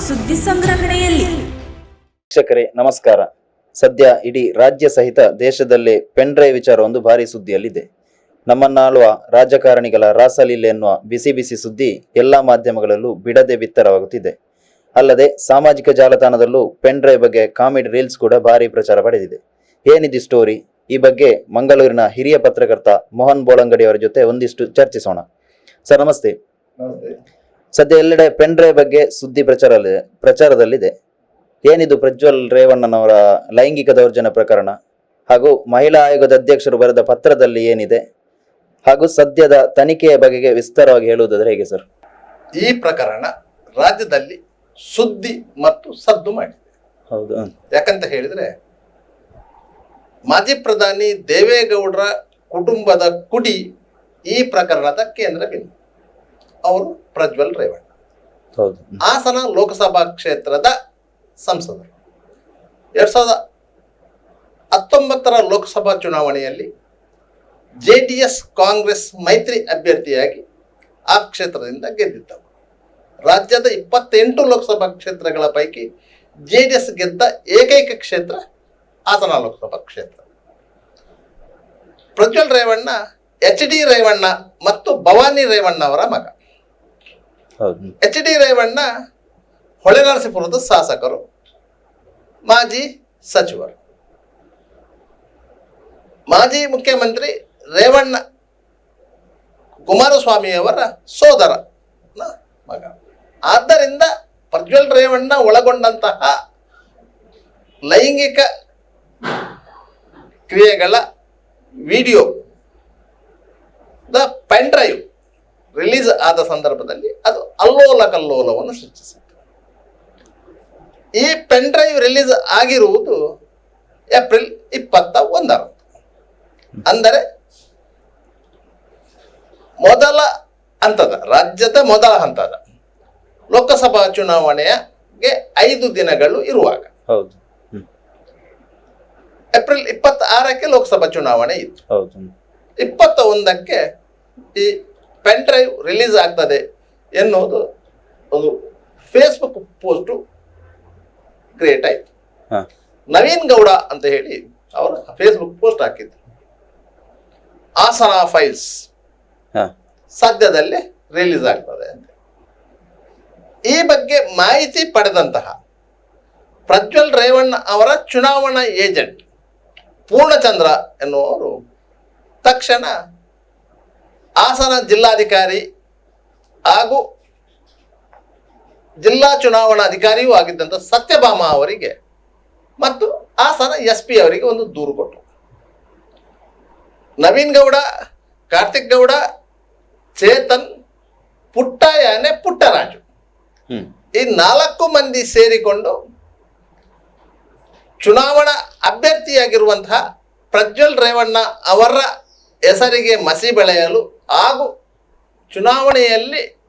ಸುದ್ದಿ ಸಂಗ್ರಹಣೆಯಲ್ಲಿ. ವೀಕ್ಷಕರೇ ನಮಸ್ಕಾರ. ಸದ್ಯ ಇಡೀ ರಾಜ್ಯ ಸಹಿತ ದೇಶದಲ್ಲೇ ಪೆನ್ ಡ್ರೈವ್ ವಿಚಾರ ಒಂದು ಭಾರಿ ಸುದ್ದಿಯಲ್ಲಿದೆ. ನಮ್ಮನ್ನಾಳುವ ರಾಜಕಾರಣಿಗಳ ರಾಸಲೀಲೆ ಎನ್ನುವ ಬಿಸಿ ಬಿಸಿ ಸುದ್ದಿ ಎಲ್ಲ ಮಾಧ್ಯಮಗಳಲ್ಲೂ ಬಿಡದೆ ಬಿತ್ತರವಾಗುತ್ತಿದೆ. ಅಲ್ಲದೆ ಸಾಮಾಜಿಕ ಜಾಲತಾಣದಲ್ಲೂ ಪೆನ್ ಡ್ರೈವ್ ಬಗ್ಗೆ ಕಾಮಿಡಿ ರೀಲ್ಸ್ ಕೂಡ ಭಾರಿ ಪ್ರಚಾರ ಪಡೆದಿದೆ. ಏನಿದೆ ಸ್ಟೋರಿ? ಈ ಬಗ್ಗೆ ಮಂಗಳೂರಿನ ಹಿರಿಯ ಪತ್ರಕರ್ತ ಮೋಹನ್ ಬೋಳಂಗಡಿ ಅವರ ಜೊತೆ ಒಂದಿಷ್ಟು ಚರ್ಚಿಸೋಣ. ಸರ್ ನಮಸ್ತೆ. ಸದ್ಯ ಎಲ್ಲೆಡೆ ಪೆನ್ ಡ್ರೈವ್ ಬಗ್ಗೆ ಸುದ್ದಿ ಪ್ರಚಾರ ಪ್ರಚಾರದಲ್ಲಿದೆ. ಏನಿದು ಪ್ರಜ್ವಲ್ ರೇವಣ್ಣನವರ ಲೈಂಗಿಕ ದೌರ್ಜನ್ಯ ಪ್ರಕರಣ ಹಾಗೂ ಮಹಿಳಾ ಆಯೋಗದ ಅಧ್ಯಕ್ಷರು ಬರೆದ ಪತ್ರದಲ್ಲಿ ಏನಿದೆ ಹಾಗೂ ಸದ್ಯದ ತನಿಖೆಯ ಬಗೆಗೆ ವಿಸ್ತಾರವಾಗಿ ಹೇಳುವುದಾದ್ರೆ ಹೇಗೆ ಸರ್? ಈ ಪ್ರಕರಣ ರಾಜ್ಯದಲ್ಲಿ ಸುದ್ದಿ ಮತ್ತು ಸದ್ದು ಮಾಡಿದೆ. ಹೌದು ಯಾಕಂತ ಹೇಳಿದ್ರೆ ಮಾಜಿ ಪ್ರಧಾನಿ ದೇವೇಗೌಡರ ಕುಟುಂಬದ ಕುಡಿ ಈ ಪ್ರಕರಣದ ಕೇಂದ್ರ ಬಿಂದು. ಅವರು ಪ್ರಜ್ವಲ್ ರೇವಣ್ಣ. ಹಾಸನ ಲೋಕಸಭಾ ಕ್ಷೇತ್ರದ ಸಂಸದರು. ಎರಡ್ ಸಾವಿರದ ಹತ್ತೊಂಬತ್ತರ ಲೋಕಸಭಾ ಚುನಾವಣೆಯಲ್ಲಿ ಜೆ ಡಿ ಎಸ್ ಕಾಂಗ್ರೆಸ್ ಮೈತ್ರಿ ಅಭ್ಯರ್ಥಿಯಾಗಿ ಆ ಕ್ಷೇತ್ರದಿಂದ ಗೆದ್ದಿದ್ದವು ರಾಜ್ಯದ ಇಪ್ಪತ್ತೆಂಟು ಲೋಕಸಭಾ ಕ್ಷೇತ್ರಗಳ ಪೈಕಿ ಜೆ ಡಿ ಎಸ್ ಗೆದ್ದ ಏಕೈಕ ಕ್ಷೇತ್ರ ಹಾಸನ ಲೋಕಸಭಾ ಕ್ಷೇತ್ರ. ಪ್ರಜ್ವಲ್ ರೇವಣ್ಣ ಎಚ್ ಡಿ ರೇವಣ್ಣ ಮತ್ತು ಭವಾನಿ ರೇವಣ್ಣ ಅವರ ಮಗ. ಎಚ್ ಡಿ ರೇವಣ್ಣ ಹೊಳೆನರಸೀಪುರದ ಶಾಸಕರು, ಮಾಜಿ ಸಚಿವರು. ಮಾಜಿ ಮುಖ್ಯಮಂತ್ರಿ ರೇವಣ್ಣ ಕುಮಾರಸ್ವಾಮಿಯವರ ಸೋದರ ಮಗ. ಆದ್ದರಿಂದ ಪ್ರಜ್ವಲ್ ರೇವಣ್ಣ ಒಳಗೊಂಡಂತಹ ಲೈಂಗಿಕ ಕ್ರಿಯೆಗಳ ವಿಡಿಯೋ ದ ಪೆನ್ ಡ್ರೈವ್ ರಿಲೀಸ್ ಆದ ಸಂದರ್ಭದಲ್ಲಿ ಅದು ಅಲ್ಲೋಲ ಕಲ್ಲೋಲವನ್ನು ಸೃಷ್ಟಿಸಿತ್ತು ಈ ಪೆನ್ ಡ್ರೈವ್ ರಿಲೀಸ್ ಆಗಿರುವುದು ಏಪ್ರಿಲ್ ಇಪ್ಪತ್ತ ಒಂದರಂದು. ಅಂದರೆ ಮೊದಲ ಹಂತದ ರಾಜ್ಯದ ಮೊದಲ ಹಂತದ ಲೋಕಸಭಾ ಚುನಾವಣೆಗೆ ಐದು ದಿನಗಳು ಇರುವಾಗ. ಹೌದು. ಏಪ್ರಿಲ್ ಇಪ್ಪತ್ತಾರಕ್ಕೆ ಲೋಕಸಭಾ ಚುನಾವಣೆ ಇತ್ತು. ಹೌದು. ಇಪ್ಪತ್ತ ಒಂದಕ್ಕೆ ಈ ಪೆನ್ ಡ್ರೈವ್ ರಿಲೀಸ್ ಆಗ್ತದೆ ಎನ್ನುವುದು ಒಂದು ಫೇಸ್ಬುಕ್ ಪೋಸ್ಟು ಕ್ರಿಯೇಟ್ ಆಯಿತು. ನವೀನ್ ಗೌಡ ಅಂತ ಹೇಳಿ ಅವರು ಫೇಸ್ಬುಕ್ ಪೋಸ್ಟ್ ಹಾಕಿದ್ರು. ಆಸನ ಫೈಲ್ಸ್ ಸದ್ಯದಲ್ಲೇ ರಿಲೀಸ್ ಆಗ್ತದೆ ಅಂತ. ಈ ಬಗ್ಗೆ ಮಾಹಿತಿ ಪಡೆದಂತಹ ಪ್ರಜ್ವಲ್ ರೇವಣ್ಣ ಅವರ ಚುನಾವಣಾ ಏಜೆಂಟ್ ಪೂರ್ಣಚಂದ್ರ ಎನ್ನುವರು ತಕ್ಷಣ ಹಾಸನ ಜಿಲ್ಲಾಧಿಕಾರಿ ಹಾಗೂ ಜಿಲ್ಲಾ ಚುನಾವಣಾಧಿಕಾರಿಯೂ ಆಗಿದ್ದಂಥ ಸತ್ಯಭಾಮ ಅವರಿಗೆ ಮತ್ತು ಹಾಸನ ಎಸ್ ಪಿ ಅವರಿಗೆ ಒಂದು ದೂರು ಕೊಟ್ಟರು. ನವೀನ್ ಗೌಡ ಕಾರ್ತಿಕ್ ಗೌಡ ಚೇತನ್ ಪುಟ್ಟಯಾನೆ ಪುಟ್ಟರಾಜು. ಈ ನಾಲ್ಕು ಮಂದಿ ಸೇರಿಕೊಂಡು ಚುನಾವಣಾ ಅಭ್ಯರ್ಥಿಯಾಗಿರುವಂತಹ ಪ್ರಜ್ವಲ್ ರೇವಣ್ಣ ಅವರ ಹೆಸರಿಗೆ ಮಸಿ ಬೆಳೆಯಲು ಹಾಗೂ ಚುನಾವಣೆಯಲ್ಲಿ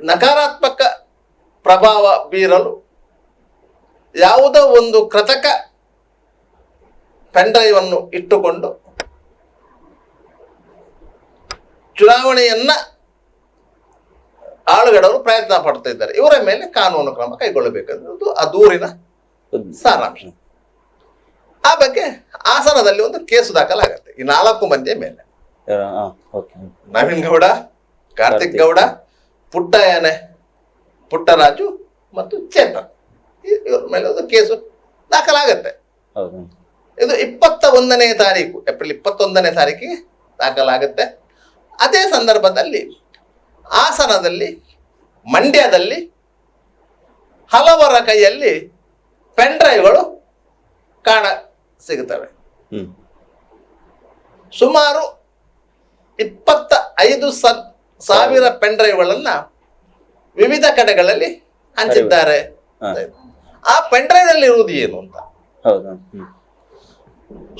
ನಕಾರಾತ್ಮಕ ಪ್ರಭಾವ ಬೀರಲು ಯಾವುದೋ ಒಂದು ಕೃತಕ ಪೆಂಡ್ರೈವನ್ನು ಇಟ್ಟುಕೊಂಡು ಚುನಾವಣೆಯನ್ನು ಆಳುಗಡವರು ಪ್ರಯತ್ನ ಪಡ್ತಾ ಇದ್ದಾರೆ. ಇವರ ಮೇಲೆ ಕಾನೂನು ಕ್ರಮ ಕೈಗೊಳ್ಳಬೇಕನ್ನೋದು ಆ ದೂರಿನ. ಸಾರಾಂಶ. ಆ ಬಗ್ಗೆ ಆಸನದಲ್ಲಿ ಒಂದು ಕೇಸು ದಾಖಲಾಗತ್ತೆ. ಈ ನಾಲ್ಕು ಮಂದಿಯ ಮೇಲೆ. ನವೀನ್ ಗೌಡ ಕಾರ್ತಿಕ್ ಗೌಡ ಪುಟ್ಟಯ್ಯನೆ ಪುಟ್ಟರಾಜು ಮತ್ತು ಚೇತನ್. ಇವ್ರ ಮೇಲೆ ಒಂದು ಕೇಸು ದಾಖಲಾಗತ್ತೆ. ಇದು ಇಪ್ಪತ್ತ ಒಂದನೇ ತಾರೀಕು ಏಪ್ರಿಲ್ ಇಪ್ಪತ್ತೊಂದನೇ ತಾರೀಕಿಗೆ ದಾಖಲಾಗುತ್ತೆ. ಅದೇ ಸಂದರ್ಭದಲ್ಲಿ ಹಾಸನದಲ್ಲಿ ಮಂಡ್ಯದಲ್ಲಿ ಹಲವರ ಕೈಯಲ್ಲಿ ಪೆನ್ ಡ್ರೈವ್ಗಳು ಕಾಣ ಸಿಗುತ್ತವೆ. ಸುಮಾರು ಇಪ್ಪತ್ತ ಐದು ಸ- ಸಾವಿರ ಪೆನ್ ಡ್ರೈವ್ಗಳನ್ನ ವಿವಿಧ ಕಡೆಗಳಲ್ಲಿ ಹಂಚಿದ್ದಾರೆ. ಆ ಪೆನ್ ಡ್ರೈವ್ನಲ್ಲಿ ಇರುವುದು ಏನು ಅಂತ? ಹೌದು.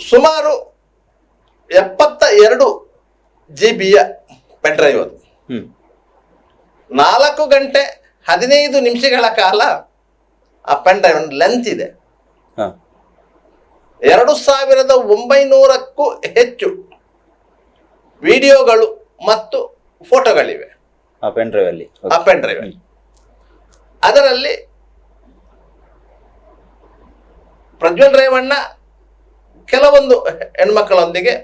ಸುಮಾರು ಎಪ್ಪತ್ತ ಎರಡು ಜಿ ಬಿಯ ಪೆನ್ ಡ್ರೈವ್ ಅದು ನಾಲ್ಕು ಗಂಟೆ ಹದಿನೈದು ನಿಮಿಷಗಳ ಕಾಲ ಆ ಪೆನ್ ಡ್ರೈವ್ ಲೆಂತ್ ಇದೆ ಎರಡು ಸಾವಿರದ ಒಂಬೈನೂರಕ್ಕೂ ಹೆಚ್ಚು ವಿಡಿಯೋಗಳು ಮತ್ತು ಫೋಟೋಗಳಿವೆ. ಆ ಪೆನ್ ಡ್ರೈವ್ ಅಲ್ಲಿ. ಆ ಪೆನ್ ಡ್ರೈವ್ ಅಲ್ಲಿ. ಅದರಲ್ಲಿ ಪ್ರಜ್ವಲ್ ರೇವಣ್ಣ ಕೆಲವೊಂದು ಹೆಣ್ಮಕ್ಕಳೊಂದಿಗೆ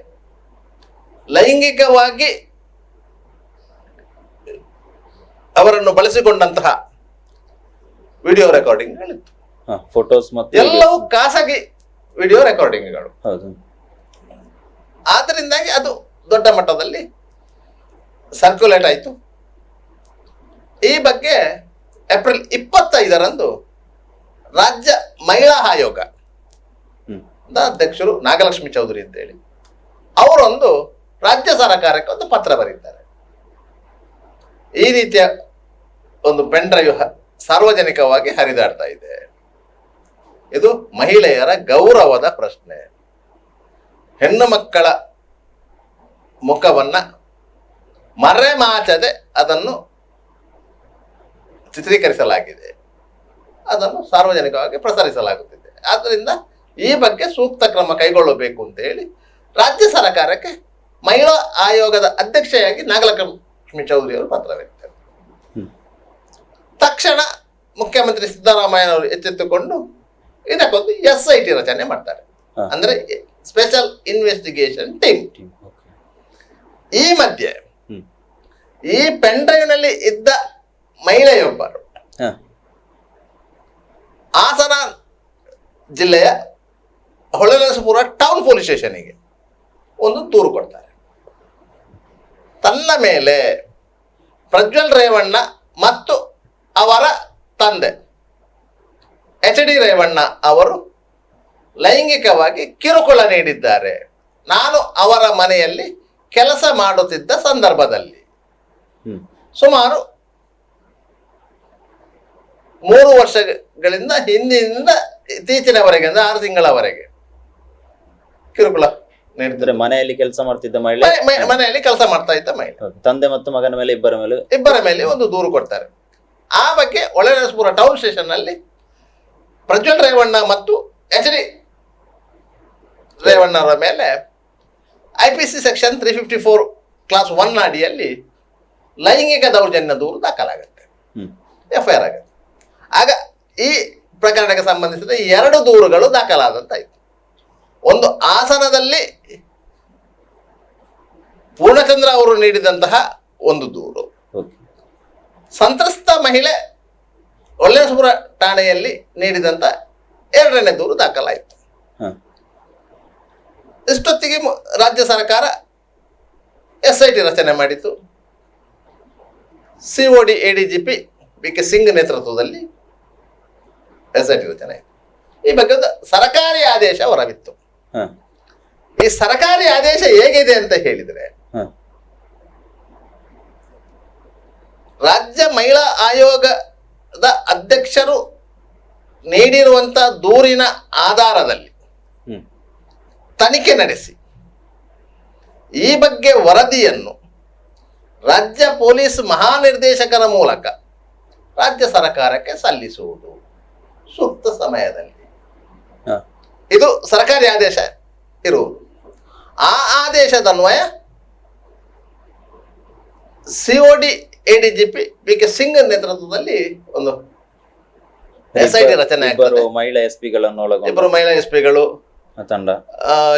ಲೈಂಗಿಕವಾಗಿ ಅವರನ್ನು ಬಳಸಿಕೊಂಡಂತಹ ವಿಡಿಯೋ ರೆಕಾರ್ಡಿಂಗ್ ಫೋಟೋಸ್ ಮತ್ತು ಎಲ್ಲವೂ ಖಾಸಗಿ ವಿಡಿಯೋ ರೆಕಾರ್ಡಿಂಗ್ಗಳು. ಹೌದು. ಆದ್ದರಿಂದಾಗಿ ಅದು ದೊಡ್ಡ ಮಟ್ಟದಲ್ಲಿ ಸರ್ಕ್ಯುಲೇಟ್ ಆಯಿತು. ಈ ಬಗ್ಗೆ ಏಪ್ರಿಲ್ ಇಪ್ಪತ್ತೈದರಂದು ರಾಜ್ಯ ಮಹಿಳಾ ಆಯೋಗ ಅಧ್ಯಕ್ಷರು ನಾಗಲಕ್ಷ್ಮಿ ಚೌಧರಿ ಅಂತೇಳಿ ಅವರೊಂದು ರಾಜ್ಯ ಸರ್ಕಾರಕ್ಕೆ ಒಂದು ಪತ್ರ ಬರೀತಾರೆ ಈ ರೀತಿಯ ಒಂದು ಪೆನ್ ಡ್ರೈವ್ ಸಾರ್ವಜನಿಕವಾಗಿ ಹರಿದಾಡ್ತಾ ಇದೆ. ಇದು ಮಹಿಳೆಯರ ಗೌರವದ ಪ್ರಶ್ನೆ. ಹೆಣ್ಣು ಮಕ್ಕಳ ಮುಖವನ್ನ ಮರೆಮಾಚದೆ ಅದನ್ನು ಚಿತ್ರೀಕರಿಸಲಾಗಿದೆ. ಅದನ್ನು ಸಾರ್ವಜನಿಕವಾಗಿ ಪ್ರಸರಿಸಲಾಗುತ್ತಿದೆ. ಆದ್ದರಿಂದ ಈ ಬಗ್ಗೆ ಸೂಕ್ತ ಕ್ರಮ ಕೈಗೊಳ್ಳಬೇಕು ಅಂತ ಹೇಳಿ ರಾಜ್ಯ ಸರ್ಕಾರಕ್ಕೆ ಮಹಿಳಾ ಆಯೋಗದ ಅಧ್ಯಕ್ಷೆಯಾಗಿ ನಾಗಲಕ್ಷ್ಮಿ ಚೌಧರಿ ಅವರು ಪತ್ರ ಬರೀತಾರೆ ತಕ್ಷಣ ಮುಖ್ಯಮಂತ್ರಿ ಸಿದ್ದರಾಮಯ್ಯನವರು ಎಚ್ಚೆತ್ತುಕೊಂಡು ಇದಕ್ಕೊಂದು ಎಸ್ ಐ ಟಿ ರಚನೆ ಮಾಡ್ತಾರೆ. ಅಂದ್ರೆ ಸ್ಪೆಷಲ್ ಇನ್ವೆಸ್ಟಿಗೇಷನ್ ಟೀಮ್ ಈ ಮಧ್ಯೆ ಈ ಪೆನ್ನಲ್ಲಿ ಇದ್ದ ಮಹಿಳೆಯೊಬ್ಬರು ಹಾಸನ ಜಿಲ್ಲೆಯ ಹೊಳೆನರಸಪುರ ಟೌನ್ ಪೊಲೀಸ್ ಸ್ಟೇಷನಿಗೆ ಒಂದು ದೂರು ಕೊಡ್ತಾರೆ. ತನ್ನ ಮೇಲೆ ಪ್ರಜ್ವಲ್ ರೇವಣ್ಣ ಮತ್ತು ಅವರ ತಂದೆ ಎಚ್ ಡಿ ರೇವಣ್ಣ ಅವರು ಲೈಂಗಿಕವಾಗಿ ಕಿರುಕುಳ ನೀಡಿದ್ದಾರೆ. ನಾನು ಅವರ ಮನೆಯಲ್ಲಿ ಕೆಲಸ ಮಾಡುತ್ತಿದ್ದ ಸಂದರ್ಭದಲ್ಲಿ ಸುಮಾರು ಮೂರು ವರ್ಷಗಳಿಂದ ಹಿಂದಿನಿಂದ ಇತ್ತೀಚಿನವರೆಗೆ ಅಂದ್ರೆ ಆರು ತಿಂಗಳವರೆಗೆ ಕಿರುಕುಳ ನೀಡಿದ್ರೆ. ಮನೆಯಲ್ಲಿ ಕೆಲಸ ಮಾಡ್ತಿದ್ದ ಮಹಿಳೆ? ಮನೆ- ಮನೆ- ಮನೆಯಲ್ಲಿ ಕೆಲಸ ಮಾಡ್ತಾ ಇದ್ದ ಮಹಿಳೆ. ತಂದೆ ಮತ್ತು ಮಗನ ಮೇಲೆ ಇಬ್ಬರ ಮೇಲೆ? ಇಬ್ಬರ ಮೇಲೆ ಒಂದು ದೂರು ಕೊಡ್ತಾರೆ. ಆ ಬಗ್ಗೆ ಒಳನರಸಪುರ ಟೌನ್ ಸ್ಟೇಷನ್ನಲ್ಲಿ ಪ್ರಜ್ವಲ್ ರೇವಣ್ಣ ಮತ್ತು ಎಚ್ ಡಿ ರೇವಣ್ಣರ ಮೇಲೆ I P C section three fifty four clause one ಅಡಿಯಲ್ಲಿ ಲೈಂಗಿಕ ದೌರ್ಜನ್ಯ ದೂರು ದಾಖಲಾಗುತ್ತೆ. ಎಫ್ ಐ ಆರ್ ಆಗುತ್ತೆ. ಆಗ ಈ ಪ್ರಕರಣಕ್ಕೆ ಸಂಬಂಧಿಸಿದ ಎರಡು ದೂರುಗಳು ದಾಖಲಾದಂತಾಯಿತು. ಒಂದು ಆಸನದಲ್ಲಿ ಪೂರ್ಣಚಂದ್ರ ಅವರು ನೀಡಿದಂತಹ ಒಂದು ದೂರು. ಸಂತ್ರಸ್ತ ಮಹಿಳೆ ಒಳ್ಳೆಸಪುರ ಠಾಣೆಯಲ್ಲಿ ನೀಡಿದಂತ ಎರಡನೇ ದೂರು ದಾಖಲಾಯಿತು. ಇಷ್ಟೊತ್ತಿಗೆ ರಾಜ್ಯ ಸರ್ಕಾರ ಎಸ್ ಐ ಟಿ ರಚನೆ ಮಾಡಿತು C O D A D G P B K Singh ನೇತೃತ್ವದಲ್ಲಿ ಎಸ್ ಐ ಟಿ ರಚನೆ ಆಯಿತು. ಈ ಬಗ್ಗೆ ಒಂದು ಸರಕಾರಿ ಆದೇಶ ಹೊರಬಿತ್ತು. ಈ ಸರಕಾರಿ ಆದೇಶ ಹೇಗಿದೆ ಅಂತ ಹೇಳಿದರೆ ರಾಜ್ಯ ಮಹಿಳಾ ಆಯೋಗದ ಅಧ್ಯಕ್ಷರು ನೀಡಿರುವಂತಹ ದೂರಿನ ಆಧಾರದಲ್ಲಿ ತನಿಖೆ ನಡೆಸಿ. ಈ ಬಗ್ಗೆ ವರದಿಯನ್ನು ರಾಜ್ಯ ಪೊಲೀಸ್ ಮಹಾನಿರ್ದೇಶಕರ ಮೂಲಕ ರಾಜ್ಯ ಸರ್ಕಾರಕ್ಕೆ ಸಲ್ಲಿಸುವುದು ಸೂಕ್ತ ಸಮಯದಲ್ಲಿ. ಇದು ಸರ್ಕಾರಿ ಆದೇಶ ಇರುವುದು. ಆ ಆದೇಶದನ್ವಯ COD ADGP B K Singh ನೇತೃತ್ವದಲ್ಲಿ ಒಂದು ಎಸ್ ಐ ಟಿ ರಚನೆ ಮಹಿಳಾ ಎಸ್ ಪಿಗಳನ್ನು ಇಬ್ಬರು ಮಹಿಳಾ ಎಸ್ ಪಿಗಳು ತಂಡ?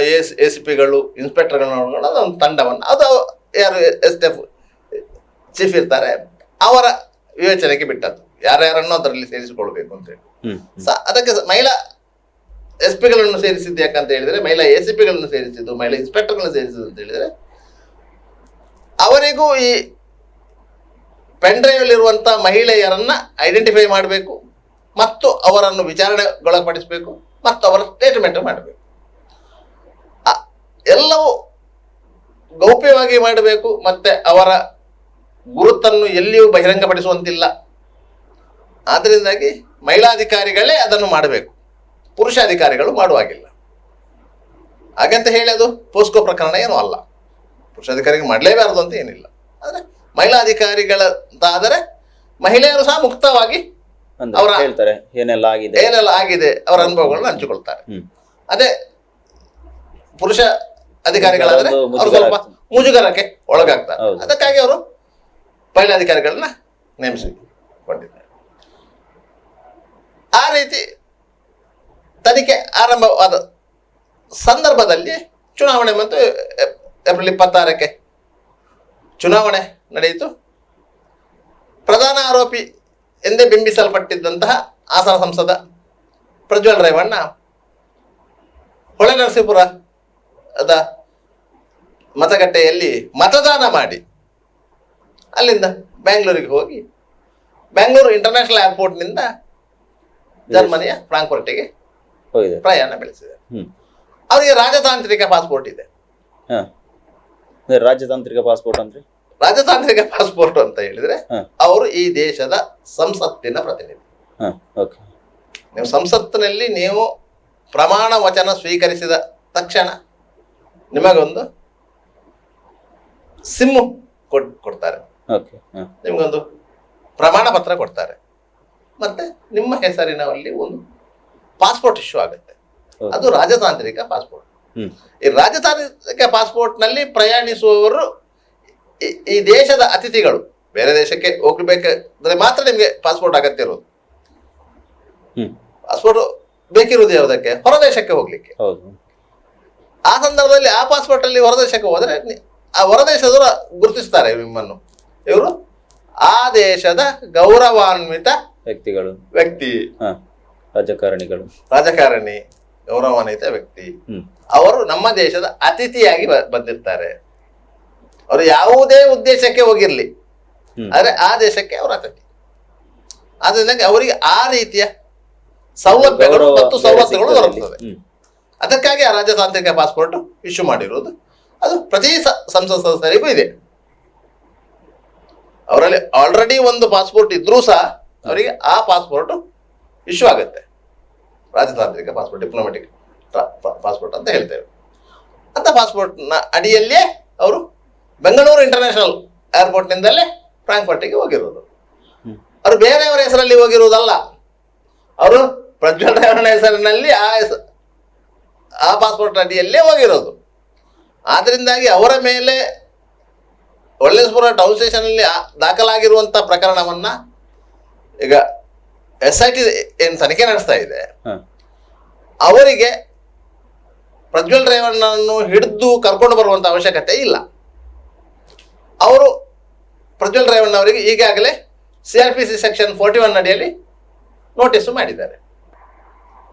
ಎಸ್ ಎಸ್ ಪಿಗಳು ಇನ್ಸ್ಪೆಕ್ಟರ್ಗಳನ್ನ ಒಳಗೊಂಡು ಅದೊಂದು ತಂಡವನ್ನು ಅದು ಯಾರು ಎಸ್ ಎಫ್ ಚೀಫ್ ಇರ್ತಾರೆ ಅವರ ವಿವೇಚನೆಗೆ ಬಿಟ್ಟದ್ದು. ಯಾರ್ಯಾರನ್ನು ಅದರಲ್ಲಿ ಸೇರಿಸಿಕೊಳ್ಬೇಕು ಅಂತ ಹೇಳಿ. ಹ್ಮ್ ಸ- ಅದಕ್ಕೆ ಸ- ಮಹಿಳಾ ಎಸ್ ಪಿಗಳನ್ನು ಸೇರಿಸಿದ್ದು ಯಾಕಂತ ಹೇಳಿದ್ರೆ ಮಹಿಳಾ ಎ ಸಿ ಪಿಗಳನ್ನು ಸೇರಿಸಿದ್ದು ಮಹಿಳಾ ಇನ್ಸ್ಪೆಕ್ಟರ್ಗಳನ್ನು ಸೇರಿಸಿದ್ದು ಅಂತ ಹೇಳಿದ್ರೆ ಅವರಿಗೂ ಈ ಪೆನ್ ಡ್ರೈವಲ್ಲಿರುವಂಥ ಮಹಿಳೆಯರನ್ನ ಐಡೆಂಟಿಫೈ ಮಾಡಬೇಕು ಮತ್ತು ಅವರನ್ನು ವಿಚಾರಣೆಗೊಳಪಡಿಸಬೇಕು ಮತ್ತು ಅವರ ಸ್ಟೇಟ್ಮೆಂಟ್ ಮಾಡಬೇಕು. ಎಲ್ಲವೂ ಗೌಪ್ಯವಾಗಿ ಮಾಡಬೇಕು ಮತ್ತೆ ಅವರ ಗುರುತನ್ನು ಎಲ್ಲಿಯೂ ಬಹಿರಂಗಪಡಿಸುವಂತಿಲ್ಲ. ಆದ್ದರಿಂದಾಗಿ ಮಹಿಳಾಧಿಕಾರಿಗಳೇ ಅದನ್ನು ಮಾಡಬೇಕು. ಪುರುಷ ಅಧಿಕಾರಿಗಳು ಮಾಡುವಾಗಿಲ್ಲ. ಹಾಗಂತ ಹೇಳಿ ಅದು ಪೋಸ್ಕೋ ಪ್ರಕರಣ ಏನು ಅಲ್ಲ. ಪುರುಷ ಅಧಿಕಾರಿಗೆ ಮಾಡಲೇಬಾರದು ಅಂತ ಏನಿಲ್ಲ. ಆದರೆ ಮಹಿಳಾ ಆದರೆ ಮಹಿಳೆಯರು ಸಹ ಮುಕ್ತವಾಗಿ ಅವರ- ಹೇಳ್ತಾರೆ ಏನೆಲ್ಲ ಆಗಿದೆ? ಏನೆಲ್ಲ ಆಗಿದೆ ಅವರ ಅನುಭವಗಳನ್ನು ಹಂಚಿಕೊಳ್ತಾರೆ. ಅದೇ ಪುರುಷ ಅಧಿಕಾರಿಗಳಾದ್ರೆ ಅವರು ಸ್ವಲ್ಪ. ಮುಜುಗರಕ್ಕೆ ಒಳಗಾಗ್ತಾರೆ. ಅದಕ್ಕಾಗಿ ಅವರು ಮಹಿಳಾ ಅಧಿಕಾರಿಗಳನ್ನ ನೇಮಿಸಿಕೊಂಡಿದ್ದಾರೆ. ಆ ರೀತಿ ತನಿಖೆ ಆರಂಭವಾದ ಸಂದರ್ಭದಲ್ಲಿ ಚುನಾವಣೆ ಮತ್ತು ಏಪ್ರಿಲ್ ಇಪ್ಪತ್ತಾರಕ್ಕೆ ಚುನಾವಣೆ ನಡೆಯಿತು. ಪ್ರಧಾನ ಆರೋಪಿ ಎಂದೇ ಬಿಂಬಿಸಲ್ಪಟ್ಟಿದ್ದಂತಹ ಹಾಸನ ಸಂಸದ ಪ್ರಜ್ವಲ್ ರೇವಣ್ಣ ಹೊಳೆ ನರಸೀಪುರ ಅದ ಮತಗಟ್ಟೆಯಲ್ಲಿ ಮತದಾನ ಮಾಡಿ. ಅಲ್ಲಿಂದ ಬ್ಯಾಂಗ್ಳೂರಿಗೆ ಹೋಗಿ ಬ್ಯಾಂಗ್ಳೂರು ಇಂಟರ್ನ್ಯಾಷನಲ್ ಏರ್ಪೋರ್ಟ್ನಿಂದ ಜರ್ಮನಿಯ ಫ್ರಾಂಕ್ಫರ್ಟಿಗೆ ಪ್ರಯಾಣ ಬೆಳೆಸಿದೆ. ಅವರಿಗೆ ರಾಜತಾಂತ್ರಿಕ ಪಾಸ್ಪೋರ್ಟ್ ಇದೆ. ರಾಜತಾಂತ್ರಿಕ ಪಾಸ್ಪೋರ್ಟ್ ಅಂದ್ರೆ? ರಾಜತಾಂತ್ರಿಕ ಪಾಸ್ಪೋರ್ಟ್ ಅಂತ ಹೇಳಿದ್ರೆ. ಅವರು ಈ ದೇಶದ ಸಂಸತ್ತಿನ ಪ್ರತಿನಿಧಿ. ನೀವು ಸಂಸತ್ತಿನಲ್ಲಿ ನೀವು ಪ್ರಮಾಣ ವಚನ ಸ್ವೀಕರಿಸಿದ ತಕ್ಷಣ ನಿಮಗೊಂದು ಸಿಮ್ ಕೊಡ್ ಕೊಡ್ತಾರೆ. ನಿಮಗೊಂದು ಪ್ರಮಾಣ ಪತ್ರ ಕೊಡ್ತಾರೆ. ಮತ್ತೆ ನಿಮ್ಮ ಹೆಸರಿನಲ್ಲಿ ಒಂದು ಪಾಸ್ಪೋರ್ಟ್ ಇಶ್ಯೂ ಆಗುತ್ತೆ. ಅದು ರಾಜತಾಂತ್ರಿಕ ಪಾಸ್ಪೋರ್ಟ್ ಈ ರಾಜತಾಂತ್ರಿಕ ಪಾಸ್ಪೋರ್ಟ್ನಲ್ಲಿ ಪ್ರಯಾಣಿಸುವವರು ಈ- ದೇಶದ ಅತಿಥಿಗಳು ಬೇರೆ ದೇಶಕ್ಕೆ ಹೋಗ್ಬೇಕಾದ್ರೆ ಮಾತ್ರ ನಿಮಗೆ ಪಾಸ್ಪೋರ್ಟ್ ಅಗತ್ಯ ಇರೋದು. ಪಾಸ್ಪೋರ್ಟ್ ಬೇಕಿರುವುದು ಯಾವುದಕ್ಕೆ? ಹೊರದೇಶಕ್ಕೆ ಹೋಗ್ಲಿಕ್ಕೆ. ಹೌದು. ಆ ಸಂದರ್ಭದಲ್ಲಿ ಆ ಪಾಸ್ಪೋರ್ಟ್ ಅಲ್ಲಿ ಹೊರದೇಶಕ್ಕೆ ಹೋದರೆ ಆ ಹೊರದೇಶದವರು ಗುರುತಿಸ್ತಾರೆ ನಿಮ್ಮನ್ನು. ಇವರು ಆ ದೇಶದ ಗೌರವಾನ್ವಿತ ವ್ಯಕ್ತಿಗಳು. ವ್ಯಕ್ತಿ. ರಾಜಕಾರಣಿಗಳು. ರಾಜಕಾರಣಿ ಗೌರವಾನ್ವಿತ ವ್ಯಕ್ತಿ. ಅವರು ನಮ್ಮ ದೇಶದ ಅತಿಥಿಯಾಗಿ ಬಂದಿರ್ತಾರೆ. ಅವರು ಯಾವುದೇ ಉದ್ದೇಶಕ್ಕೆ ಹೋಗಿರ್ಲಿ. ಆದರೆ ಆ ದೇಶಕ್ಕೆ ಅವರ ಅತಿಥಿ. ಆದ್ರಿಂದ ಅವರಿಗೆ ಆ ರೀತಿಯ ಸೌಲಭ್ಯಗಳು ಮತ್ತು ಸವಲತ್ತುಗಳು ದೊರಕುತ್ತದೆ ಅದಕ್ಕಾಗಿ ಆ ರಾಜ್ಯ ತಾಂತ್ರಿಕ ಪಾಸ್ಪೋರ್ಟ್ ಇಶ್ಯೂ ಮಾಡಿರುವುದು ಅದು ಪ್ರತಿ ಸಂಸದ ಸಂಸತ್ ಸದಸ್ಯರಿಗೂ ಇದೆ. ಅವರಲ್ಲಿ ಆಲ್ರೆಡಿ ಒಂದು ಪಾಸ್ಪೋರ್ಟ್ ಇದ್ರೂ ಸಹ ಅವರಿಗೆ ಆ ಪಾಸ್ಪೋರ್ಟ್ ಇಶ್ಯೂ ಆಗುತ್ತೆ. ರಾಜತಾಂತ್ರಿಕ ಪಾಸ್ಪೋರ್ಟ್ ಡಿಪ್ಲೊಮ್ಯಾಟಿಕ್ ಪಾಸ್ಪೋರ್ಟ್ ಅಂತ ಹೇಳ್ತೇವೆ. ಅಂತ ಪಾಸ್ಪೋರ್ಟ್ನ ಅಡಿಯಲ್ಲೇ ಅವರು ಬೆಂಗಳೂರು ಇಂಟರ್ನ್ಯಾಷನಲ್ ಏರ್ಪೋರ್ಟ್ನಿಂದಲೇ ಫ್ರಾಂಕ್ಫರ್ಟಿಗೆ ಹೋಗಿರೋದು. ಅವರು ಬೇರೆಯವರ ಹೆಸರಲ್ಲಿ ಹೋಗಿರುವುದಲ್ಲ ಅವರು ಪ್ರಜ್ವಲ್ ರೇವಣ್ಣ ಹೆಸರಿನಲ್ಲಿ ಆ ಹೆಸ- ಆ ಪಾಸ್ಪೋರ್ಟ್ ಅಡಿಯಲ್ಲೇ ಹೋಗಿರೋದು. ಆದ್ದರಿಂದಾಗಿ ಅವರ ಮೇಲೆ ಒಳ್ಳೆಸ್ಪುರ ಟೌನ್ ಸ್ಟೇಷನಲ್ಲಿ ಅಲ್ಲಿ ದಾಖಲಾಗಿರುವಂಥ ಪ್ರಕರಣವನ್ನ ಈಗ ಎಸ್ ಐ ಟಿ ಏನು ತನಿಖೆ ನಡೆಸ್ತಾ ಇದೆ. ಅವರಿಗೆ ಪ್ರಜ್ವಲ್ ರೇವಣ್ಣನನ್ನು ಹಿಡಿದು ಕರ್ಕೊಂಡು ಬರುವಂಥ ಅವಶ್ಯಕತೆ ಇಲ್ಲ. ಅವರು ಪ್ರಜ್ವಲ್ ರೇವಣ್ಣ ಅವರಿಗೆ ಈಗಾಗಲೇ C R P C section forty one ಅಡಿಯಲ್ಲಿ ನೋಟಿಸು ಮಾಡಿದ್ದಾರೆ.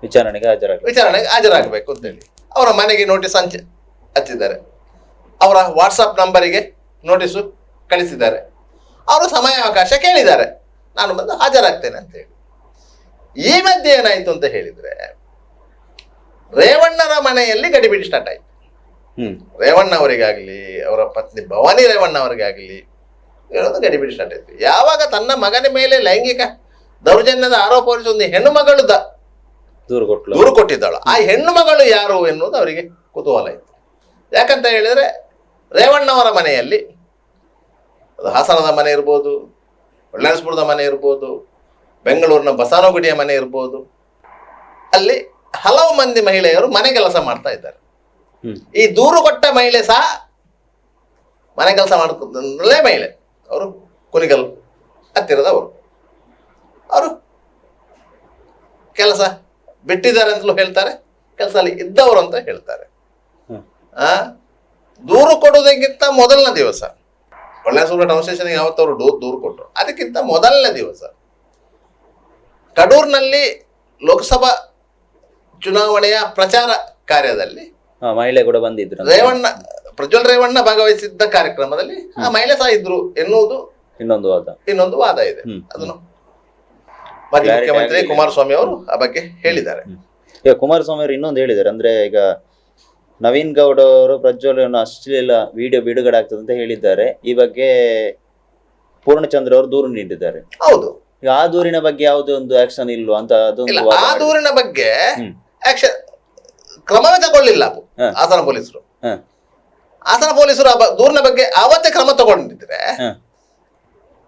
ವಿಚಾರಣೆಗೆ ಹಾಜರಾಗಲಿ ವಿಚಾರಣೆಗೆ ಹಾಜರಾಗಬೇಕು ಅಂತೇಳಿ ಅವರ ಮನೆಗೆ ನೋಟಿಸ್ ಹಂಚಿ ಹಚ್ಚಿದ್ದಾರೆ. ಅವರ ವಾಟ್ಸಪ್ ನಂಬರಿಗೆ ನೋಟಿಸು ಕಳಿಸಿದ್ದಾರೆ. ಅವರು ಸಮಯಾವಕಾಶ ಕೇಳಿದ್ದಾರೆ. ನಾನು ಬಂದು ಹಾಜರಾಗ್ತೇನೆ ಅಂತ ಹೇಳಿ. ಈ ಮಧ್ಯೆ ಏನಾಯಿತು ಅಂತ ಹೇಳಿದರೆ ರೇವಣ್ಣರ ಮನೆಯಲ್ಲಿ ಗಡಿಬಿಡಿ ಸ್ಟಾರ್ಟ್ ಆಯಿತು. ರೇವಣ್ಣ ಅವರಿಗಾಗಲಿ ಅವರ ಪತ್ನಿ ಭವಾನಿ ರೇವಣ್ಣ ಅವರಿಗಾಗಲಿ ಹೇಳೋದು ಗಡಿಬಿಡಿ ಸ್ಟಾರ್ಟ್ ಆಯಿತು. ಯಾವಾಗ ತನ್ನ ಮಗನ ಮೇಲೆ ಲೈಂಗಿಕ ದೌರ್ಜನ್ಯದ ಆರೋಪ ಹೊರಿಸಿ ಒಂದು ಹೆಣ್ಣು ಮಗಳು ದ ದೂರು ಕೊಟ್ಟಿದ್ದಾಳು ಆ ಹೆಣ್ಣು ಮಗಳು ಯಾರು ಎನ್ನುವುದು ಅವರಿಗೆ ಕುತೂಹಲ ಇತ್ತು. ಯಾಕಂತ ಹೇಳಿದರೆ ರೇವಣ್ಣವರ ಮನೆಯಲ್ಲಿ ಅದು ಹಾಸನದ ಮನೆ ಇರ್ಬೋದು ಒಳ್ಳೆಸ್ಪುರದ ಮನೆ ಇರ್ಬೋದು ಬೆಂಗಳೂರಿನ ಬಸಾನಗುಡಿಯ ಮನೆ ಇರ್ಬೋದು ಅಲ್ಲಿ ಹಲವು ಮಂದಿ ಮಹಿಳೆಯರು ಮನೆ ಕೆಲಸ ಮಾಡ್ತಾ ಇದ್ದಾರೆ. ಈ ದೂರು ಕೊಟ್ಟ ಮಹಿಳೆ ಸಹ ಮನೆ ಕೆಲಸ ಮಾಡ್ಕೊಂಡೇ ಮಹಿಳೆ. ಅವರು ಕುನಿಗಲ್ ಹತ್ತಿರದವರು ಅವರು ಕೆಲಸ ಬಿಟ್ಟಿದ್ದಾರೆ ಅಂತಲೂ ಹೇಳ್ತಾರೆ ಕೆಲಸದಲ್ಲಿ ಇದ್ದವರು ಅಂತ ಹೇಳ್ತಾರೆ. ಆ? ದೂರು ಕೊಡುವುದಕ್ಕಿಂತ ಮೊದಲನೇ ದಿವಸ. ಒಳ್ಳೆಸೂರ ಟೌನ್ ಸ್ಟೇಷನ್ಗೆ ಯಾವತ್ತವರು ದೂರು ದೂರು ಕೊಟ್ಟರು. ಅದಕ್ಕಿಂತ ಮೊದಲನೇ ದಿವಸ. ಕಡೂರಿನಲ್ಲಿ ಲೋಕಸಭಾ ಚುನಾವಣೆಯ ಪ್ರಚಾರ ಕಾರ್ಯದಲ್ಲಿ ಮಹಿಳೆ ಕೂಡ ಬಂದಿದ್ರು. ರೇವಣ್ಣ ಪ್ರಜ್ವಲ್ ರೇವಣ್ಣ ಭಾಗವಹಿಸಿದ್ದ ಕಾರ್ಯಕ್ರಮದಲ್ಲಿ ಆ ಮಹಿಳೆ ಸಹ ಇದ್ರು ಎನ್ನುವುದು ಇನ್ನೊಂದು ವಾದ. ಇನ್ನೊಂದು ವಾದ ಇದೆ. ಅದನ್ನು ಮಾಜಿ ಮುಖ್ಯಮಂತ್ರಿ. ಕುಮಾರಸ್ವಾಮಿ ಅವರು ಆ ಬಗ್ಗೆ ಹೇಳಿದ್ದಾರೆ. ಈಗ ಕುಮಾರಸ್ವಾಮಿ ಅವರು ಇನ್ನೊಂದು ಹೇಳಿದ್ದಾರೆ ಅಂದ್ರೆ ಈಗ ನವೀನ್ ಗೌಡ ಅವರು ಪ್ರಜ್ವಲನ ಅಶ್ಲೀಲ ವಿಡಿಯೋ ಬಿಡುಗಡೆ ಆಗ್ತದೆ ಅಂತ ಹೇಳಿದ್ದಾರೆ ಈ ಬಗ್ಗೆ ಪೂರ್ಣಚಂದ್ರ ಅವರು ದೂರು ನೀಡಿದ್ದಾರೆ ಹೌದು ಈಗ ಆ ದೂರಿನ ಬಗ್ಗೆ ಯಾವುದೇ ಒಂದು ಆಕ್ಷನ್ ಇಲ್ವಾ ಅಂತ ಇಲ್ಲ ಅದೊಂದು ವಾದ ಆ. ದೂರಿನ ಬಗ್ಗೆ ಹ್ಮ್. ಆಕ್ಷನ್ ಕ್ರಮವೇ ತಗೊಳ್ಳಿಲ್ಲ ಹ. ಹಾಸನ ಪೊಲೀಸರು ಹ, ಹಾಸನ ಪೊಲೀಸರು ಆ ಬ- ದೂರಿನ ಬಗ್ಗೆ ಅವತ್ತೇ ಕ್ರಮ ತಗೊಂಡಿದ್ರೆ ಹ.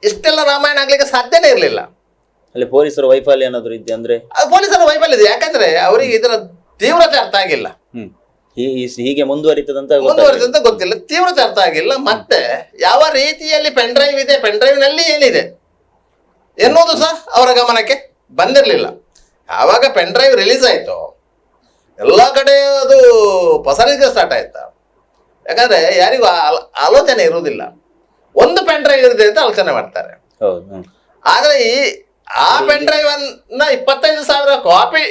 ಇಷ್ಟೆಲ್ಲ ರಾಮಾಯಣ ಆಗ್ಲಿಕ್ಕೆ ಸಾಧ್ಯನೇ ಇರಲಿಲ್ಲ ಅಲ್ಲಿ ಪೊಲೀಸರ ವೈಫಲ್ಯ ಏನಾದ್ರು ಇದೆ ಅಂದ್ರೆ? ಅದು ಪೊಲೀಸರ ವೈಫಲ್ಯ ಇದೆ. ಯಾಕಂದ್ರೆ ಅವರಿಗೆ ಇದರ ತೀವ್ರತೆ ಅರ್ಥ ಆಗಿಲ್ಲ. ಹೀಗೆ ಮುಂದುವರಿತದಂತ ಮುಂದುವರಿದಂತ ಗೊತ್ತಿಲ್ಲ. ತೀವ್ರತೆ ಅರ್ಥ ಆಗಿಲ್ಲ. ಮತ್ತೆ ಯಾವ ರೀತಿಯಲ್ಲಿ ಪೆನ್ ಡ್ರೈವ್ ಇದೆ? ಪೆನ್ ಡ್ರೈವ್ನಲ್ಲಿ ಏನಿದೆ? ಎನ್ನುವುದು ಸಹ ಅವರ ಗಮನಕ್ಕೆ ಬಂದಿರಲಿಲ್ಲ. ಆವಾಗ ಪೆನ್ ಡ್ರೈವ್ ರಿಲೀಸ್ ಆಯಿತು. ಎಲ್ಲ ಕಡೆ ಅದು ಪಸರಿಕೆ ಸ್ಟಾರ್ಟ್ ಆಯ್ತಾ? ಯಾಕಂದ್ರೆ ಯಾರಿಗೂ ಆ- ಆಲೋಚನೆ ಇರುವುದಿಲ್ಲ. ಒಂದು ಪೆನ್ ಡ್ರೈವ್ ಇರುತ್ತೆ ಅಂತ ಆಲೋಚನೆ ಮಾಡ್ತಾರೆ. ಹೌದು ಹ್ಮ್. ಆದ್ರೆ ಈ ಆ ಪೆನ್ ಡ್ರೈವ್ ಅನ್ನ ಇಪ್ಪತ್ತೈದು ಸಾವಿರ ಕಾಪಿ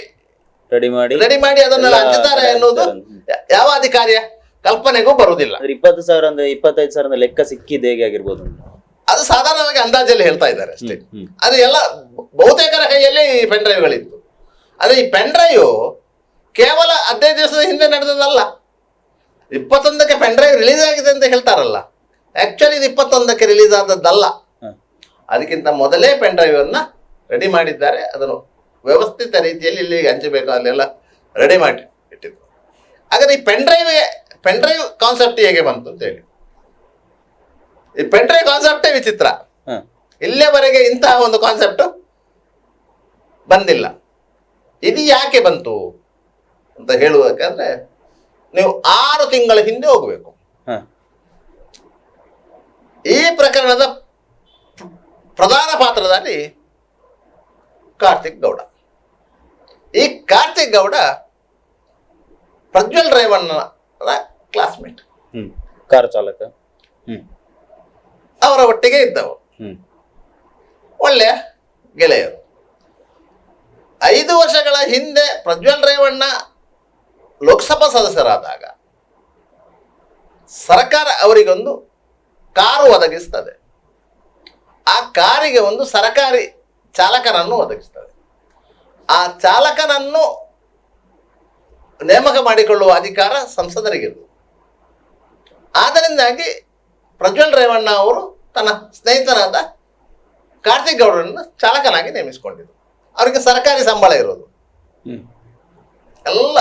ರೆಡಿ ಮಾಡಿ. ರೆಡಿ ಮಾಡಿ ಅದನ್ನೆಲ್ಲ ಹಂಚುತ್ತಾರೆ ಎನ್ನುವುದು ಯಾವ ಅಧಿಕಾರಿ ಕಲ್ಪನೆಗೂ ಬರುವುದಿಲ್ಲ. ಅಂದ್ರೆ ಇಪ್ಪತ್ತು ಸಾವಿರ ಅಂದ್ರೆ ಇಪ್ಪತ್ತೈದು ಸಾವಿರ ಲೆಕ್ಕ ಸಿಕ್ಕಿದ್ದು ಹೇಗೆ ಆಗಿರ್ಬೋದು? ಅದು ಸಾಧಾರಣವಾಗಿ ಅಂದಾಜಲ್ಲಿ ಹೇಳ್ತಾ ಇದ್ದಾರೆ ಅಷ್ಟೇ. ಅದು ಎಲ್ಲ ಬಹುತೇಕರ ಕೈಯಲ್ಲಿ ಈ ಪೆನ್ ಡ್ರೈವ್ಗಳಿತ್ತು ಅದೇ ಈ ಪೆನ್ ಡ್ರೈವ್ ಕೇವಲ ಹದಿನೈದು ದಿವಸದ ಹಿಂದೆ ನಡೆದದಲ್ಲ ಇಪ್ಪತ್ತೊಂದಕ್ಕೆ ಪೆನ್ ಡ್ರೈವ್ ರಿಲೀಸ್ ಆಗಿದೆ ಅಂತ ಹೇಳ್ತಾರಲ್ಲ. ಆಕ್ಚುಲಿ ಇದು ಇಪ್ಪತ್ತೊಂದಕ್ಕೆ ರಿಲೀಸ್ ಆದದ್ದಲ್ಲ. ಅದಕ್ಕಿಂತ ಮೊದಲೇ ಪೆನ್ ಡ್ರೈವ್ ಅನ್ನ ರೆಡಿ ಮಾಡಿದ್ದಾರೆ. ಅದನ್ನು ವ್ಯವಸ್ಥಿತ ರೀತಿಯಲ್ಲಿ ಇಲ್ಲಿ ಹಂಚಬೇಕು. ಅಲ್ಲೆಲ್ಲ ರೆಡಿ ಮಾಡಿ ಇಟ್ಟಿದ್ರು. ಹಾಗಾದ್ರೆ ಈ pen drive pen drive concept ಹೇಗೆ ಬಂತು ಅಂತ ಹೇಳಿ. ಈ ಪೆನ್ ಡ್ರೈವ್ ಕಾನ್ಸೆಪ್ಟೇ ವಿಚಿತ್ರ. ಇಲ್ಲಿಯವರೆಗೆ ಇಂತಹ ಒಂದು ಕಾನ್ಸೆಪ್ಟ್ ಬಂದಿಲ್ಲ. ಇದು ಯಾಕೆ ಬಂತು ಅಂತ ಹೇಳುವುದಕ್ಕಂದ್ರೆ ನೀವು ಆರು ತಿಂಗಳ ಹಿಂದೆ ಹೋಗಬೇಕು. ಈ ಪ್ರಕರಣದ ಪ್ರಧಾನ ಪಾತ್ರದಲ್ಲಿ ಕಾರ್ತಿಕ್ ಗೌಡ. ಈ ಕಾರ್ತಿಕ್ ಗೌಡ ಪ್ರಜ್ವಲ್ ರೇವಣ್ಣನ ಕ್ಲಾಸ್ಮೇಟ್ ಹ್ಮ್ ಕಾರ್ ಚಾಲಕ. ಅವರ ಒಟ್ಟಿಗೆ ಇದ್ದವು. ಒಳ್ಳೆಯ ಗೆಳೆಯರು. ಐದು ವರ್ಷಗಳ ಹಿಂದೆ ಪ್ರಜ್ವಲ್ ರೇವಣ್ಣ ಲೋಕಸಭಾ ಸದಸ್ಯರಾದಾಗ ಸರ್ಕಾರ ಅವರಿಗೊಂದು ಕಾರು ಒದಗಿಸ್ತದೆ. ಆ ಕಾರಿಗೆ ಒಂದು ಸರಕಾರಿ ಚಾಲಕನನ್ನು ಒದಗಿಸ್ತದೆ. ಆ ಚಾಲಕನನ್ನು ನೇಮಕ ಮಾಡಿಕೊಳ್ಳುವ ಅಧಿಕಾರ ಸಂಸದರಿಗಿರುವುದು. ಆದ್ದರಿಂದಾಗಿ ಪ್ರಜ್ವಲ್ ರೇವಣ್ಣ ಅವರು ತನ್ನ ಸ್ನೇಹಿತನಾದ ಕಾರ್ತಿಕ್ ಗೌಡರನ್ನು ಚಾಲಕನಾಗಿ ನೇಮಿಸಿಕೊಂಡಿದ್ರು ಅವರಿಗೆ ಸರ್ಕಾರಿ ಸಂಬಳ ಇರೋದು. ಎಲ್ಲ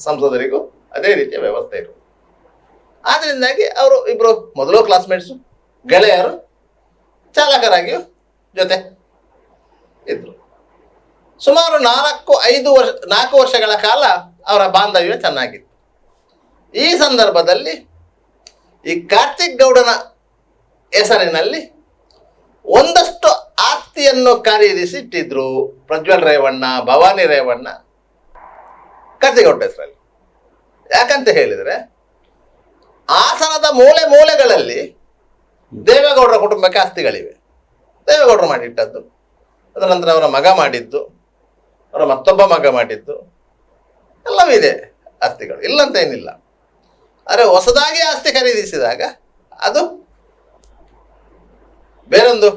ಸಂಸದರಿಗೂ ಅದೇ ರೀತಿಯ ವ್ಯವಸ್ಥೆ ಇರೋದು. ಆದ್ದರಿಂದಾಗಿ ಅವರು ಇಬ್ಬರು ಮೊದಲು ಕ್ಲಾಸ್ಮೇಟ್ಸು ಗೆಳೆಯರು ಚಾಲಕರಾಗಿಯೂ ಜೊತೆ ಇದ್ರು. ಸುಮಾರು ನಾಲ್ಕು, ಐದು ವರ್ಷ, ನಾಲ್ಕು ವರ್ಷಗಳ ಕಾಲ ಅವರ ಬಾಂಧವ್ಯ ಚೆನ್ನಾಗಿತ್ತು. ಈ ಸಂದರ್ಭದಲ್ಲಿ ಈ ಕಾರ್ತಿಕ್ ಗೌಡನ ಹೆಸರಿನಲ್ಲಿ ಒಂದಷ್ಟು ಆಸ್ತಿಯನ್ನು ಖರೀದಿಸಿಟ್ಟಿದ್ರು ಪ್ರಜ್ವಲ್ ರೇವಣ್ಣ, ಭವಾನಿ ರೇವಣ್ಣ ಕಾರ್ತಿಗೌಡ ಹೆಸರಲ್ಲಿ. ಯಾಕಂತ ಹೇಳಿದರೆ ಆಸನದ ಮೂಲೆ ಮೂಲೆಗಳಲ್ಲಿ ದೇವೇಗೌಡರ ಕುಟುಂಬಕ್ಕೆ ಆಸ್ತಿಗಳಿವೆ. ದೇವೇಗೌಡರು ಮಾಡಿಟ್ಟದ್ದು. ಅದರ ನಂತರ ಅವರ ಮಗ ಮಾಡಿದ್ದು ಅವರ ಮತ್ತೊಬ್ಬ ಮಗ ಮಾಡಿದ್ದು ಎಲ್ಲವಿದೆ ಆಸ್ತಿಗಳು. ಇಲ್ಲಂತ ಏನಿಲ್ಲ. ಆದರೆ ಹೊಸದಾಗಿ ಆಸ್ತಿ ಖರೀದಿಸಿದಾಗ ಅದು ಬೇರೊಂದು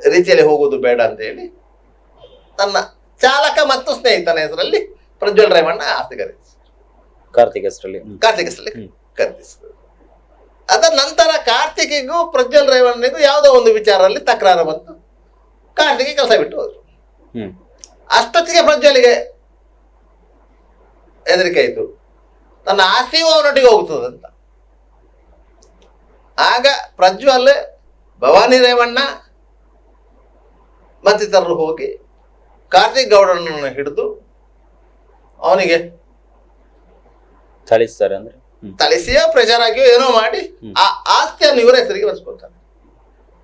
ರೀತಿಯಲ್ಲಿ ಹೋಗುವುದು ಬೇಡ ಅಂತ ಹೇಳಿ ತನ್ನ ಚಾಲಕ ಮತ್ತು ಸ್ನೇಹಿತನ ಹೆಸರಲ್ಲಿ ಪ್ರಜ್ವಲ್ ರೇವಣ್ಣ ಆಸ್ತಿ ಖರೀದಿಸಿ ಕಾರ್ತಿಕ ಹೆಸರಲ್ಲಿ. ಕಾರ್ತಿಕ ಹೆಸರಲ್ಲಿ. ಖರೀದಿಸಿದ್ರು. ಅದರ ನಂತರ ಕಾರ್ತಿಕಿಗೂ ಪ್ರಜ್ವಲ್ ರೇವಣ್ಣನಿಗೂ ಯಾವುದೋ ಒಂದು ವಿಚಾರದಲ್ಲಿ ತಕರಾರು ಬಂತು. ಕಾರ್ತಿಗೆ ಕೆಲಸ ಬಿಟ್ಟು ಹೋದ್ರು. ಹ್ಮ್. ಅಷ್ಟೊತ್ತಿಗೆ ಪ್ರಜ್ವಲಿಗೆ ಹೆದರಿಕೆ ಆಯಿತು. ತನ್ನ ಆಸ್ತಿಯೂ ಅವನೊಟ್ಟಿಗೆ ಅಂತ ಆಗ ಪ್ರಜ್ವಲ್ ಭವಾನಿ ರೇವಣ್ಣ ಮತ್ತಿತರರು ಹೋಗಿ ಕಾರ್ತಿಕ್ ಗೌಡನನ್ನು ಹಿಡಿದು ಅವನಿಗೆ ಥಳಿಸ್ತಾರೆ ಅಂದ್ರೆ? ಥಳಿಸಿಯೋ ತಳಿಸಿಯೋ ಪ್ರೆಷರ್ ಆಗಿಯೋ ಏನೋ ಮಾಡಿ ಆ ಆಸ್ತಿಯನ್ನು ಇವರ ಹೆಸರಿಗೆ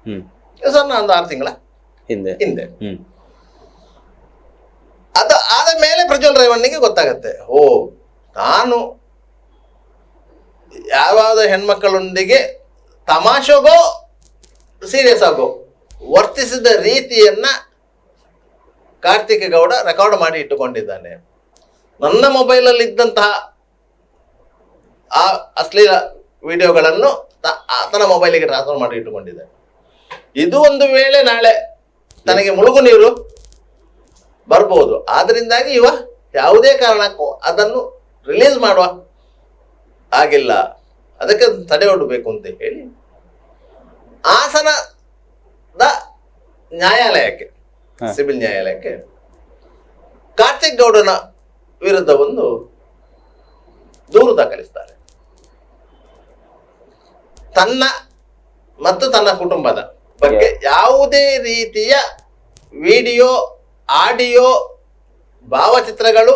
ಹ್ಮ್. ಸರ್ ಒಂದು ಆರು ತಿಂಗಳ. ಹಿಂದೆ. ಹಿಂದೆ. ಅದು ಆದ ಮೇಲೆ ಪ್ರಜ್ವಲ್ ರೇವಣ್ಣಿಗೆ ಗೊತ್ತಾಗತ್ತೆ. ಓ ನಾನು ಯಾವ್ಯಾವ ಹೆಣ್ಮಕ್ಕಳೊಂದಿಗೆ ತಮಾಷೆಗೋ ಸೀರಿಯಸ್ ಆಗೋ ವರ್ತಿಸಿದ ರೀತಿಯನ್ನ ಕಾರ್ತಿಕ ಗೌಡ ರೆಕಾರ್ಡ್ ಮಾಡಿ ಇಟ್ಟುಕೊಂಡಿದ್ದಾನೆ. ನನ್ನ ಮೊಬೈಲಲ್ಲಿ ಇದ್ದಂತಹ ಆ ಅಶ್ಲೀಲ ವಿಡಿಯೋಗಳನ್ನು ತ- ಆತನ ಮೊಬೈಲಿಗೆ ಟ್ರಾನ್ಸ್ಫರ್ ಮಾಡಿ ಇಟ್ಟುಕೊಂಡಿದ್ದಾನೆ. ಇದು ಒಂದು ವೇಳೆ ನಾಳೆ ತನಗೆ ಮುಳುಗು ನೀರು ಬರ್ಬೋದು. ಆದ್ರಿಂದಾಗಿ ಇವ ಯಾವುದೇ ಕಾರಣಕ್ಕೂ ಅದನ್ನು ರಿಲೀಸ್ ಮಾಡುವ ಆಗಿಲ್ಲ ಅದಕ್ಕೆ ತಡೆ ಒಡ್ಡಬೇಕು ಅಂತ ಹೇಳಿ ಹಾಸನದ ನ್ಯಾಯಾಲಯಕ್ಕೆ. ಸಿವಿಲ್ ನ್ಯಾಯಾಲಯಕ್ಕೆ ಕಾರ್ತಿಕ್ ಗೌಡನ ವಿರುದ್ಧ ಒಂದು ದೂರು ದಾಖಲಿಸ್ತಾರೆ. ತನ್ನ ಮತ್ತು ತನ್ನ ಕುಟುಂಬದ ಬಗ್ಗೆ ಯಾವುದೇ ರೀತಿಯ ವಿಡಿಯೋ ಆಡಿಯೋ ಭಾವಚಿತ್ರಗಳು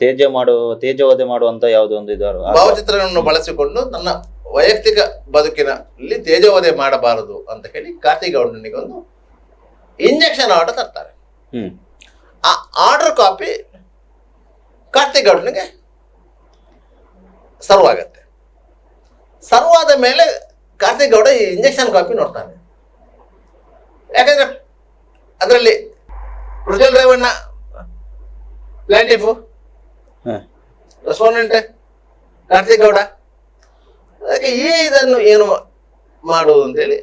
ತೇಜ ಮಾಡುವ ತೇಜವಧೆ ಮಾಡುವಂತ ಯಾವುದೋ ಒಂದು ಇದಾರು ಭಾವಚಿತ್ರಗಳನ್ನು ಬಳಸಿಕೊಂಡು ನನ್ನ ವೈಯಕ್ತಿಕ ಬದುಕಿನಲ್ಲಿ ತೇಜೋವದೆ ಮಾಡಬಾರದು ಅಂತ ಹೇಳಿ ಕಾರ್ತಿಕ್ ಒಂದು ಇಂಜೆಕ್ಷನ್ ಆರ್ಡರ್ ತರ್ತಾರೆ. ಆ ಆರ್ಡರ್ ಕಾಪಿ ಕಾರ್ತಿಕ್ ಗೌಡನಿಗೆ ಸರ್ವ್ ಆಗತ್ತೆ. ಸರ್ವ್ ಆದ ಮೇಲೆ ಕಾರ್ತಿಕ್ ಗೌಡ ಈ ಇಂಜೆಕ್ಷನ್ ಕಾಪಿ ನೋಡ್ತಾನೆ ಯಾಕಂದ್ರೆ ಅದರಲ್ಲಿ ಪ್ರಜ್ವಲ್ ರೇವಣ್ಣ ಪ್ಲಾಂಟಿಫು. ರೆಸ್ಪಾಂಡೆಂಟ್ ಕಾರ್ತಿಕ್ ಗೌಡ. ಅದಕ್ಕೆ ಈ ಇದನ್ನು ಏನು ಮಾಡುವುದು ಅಂತೇಳಿ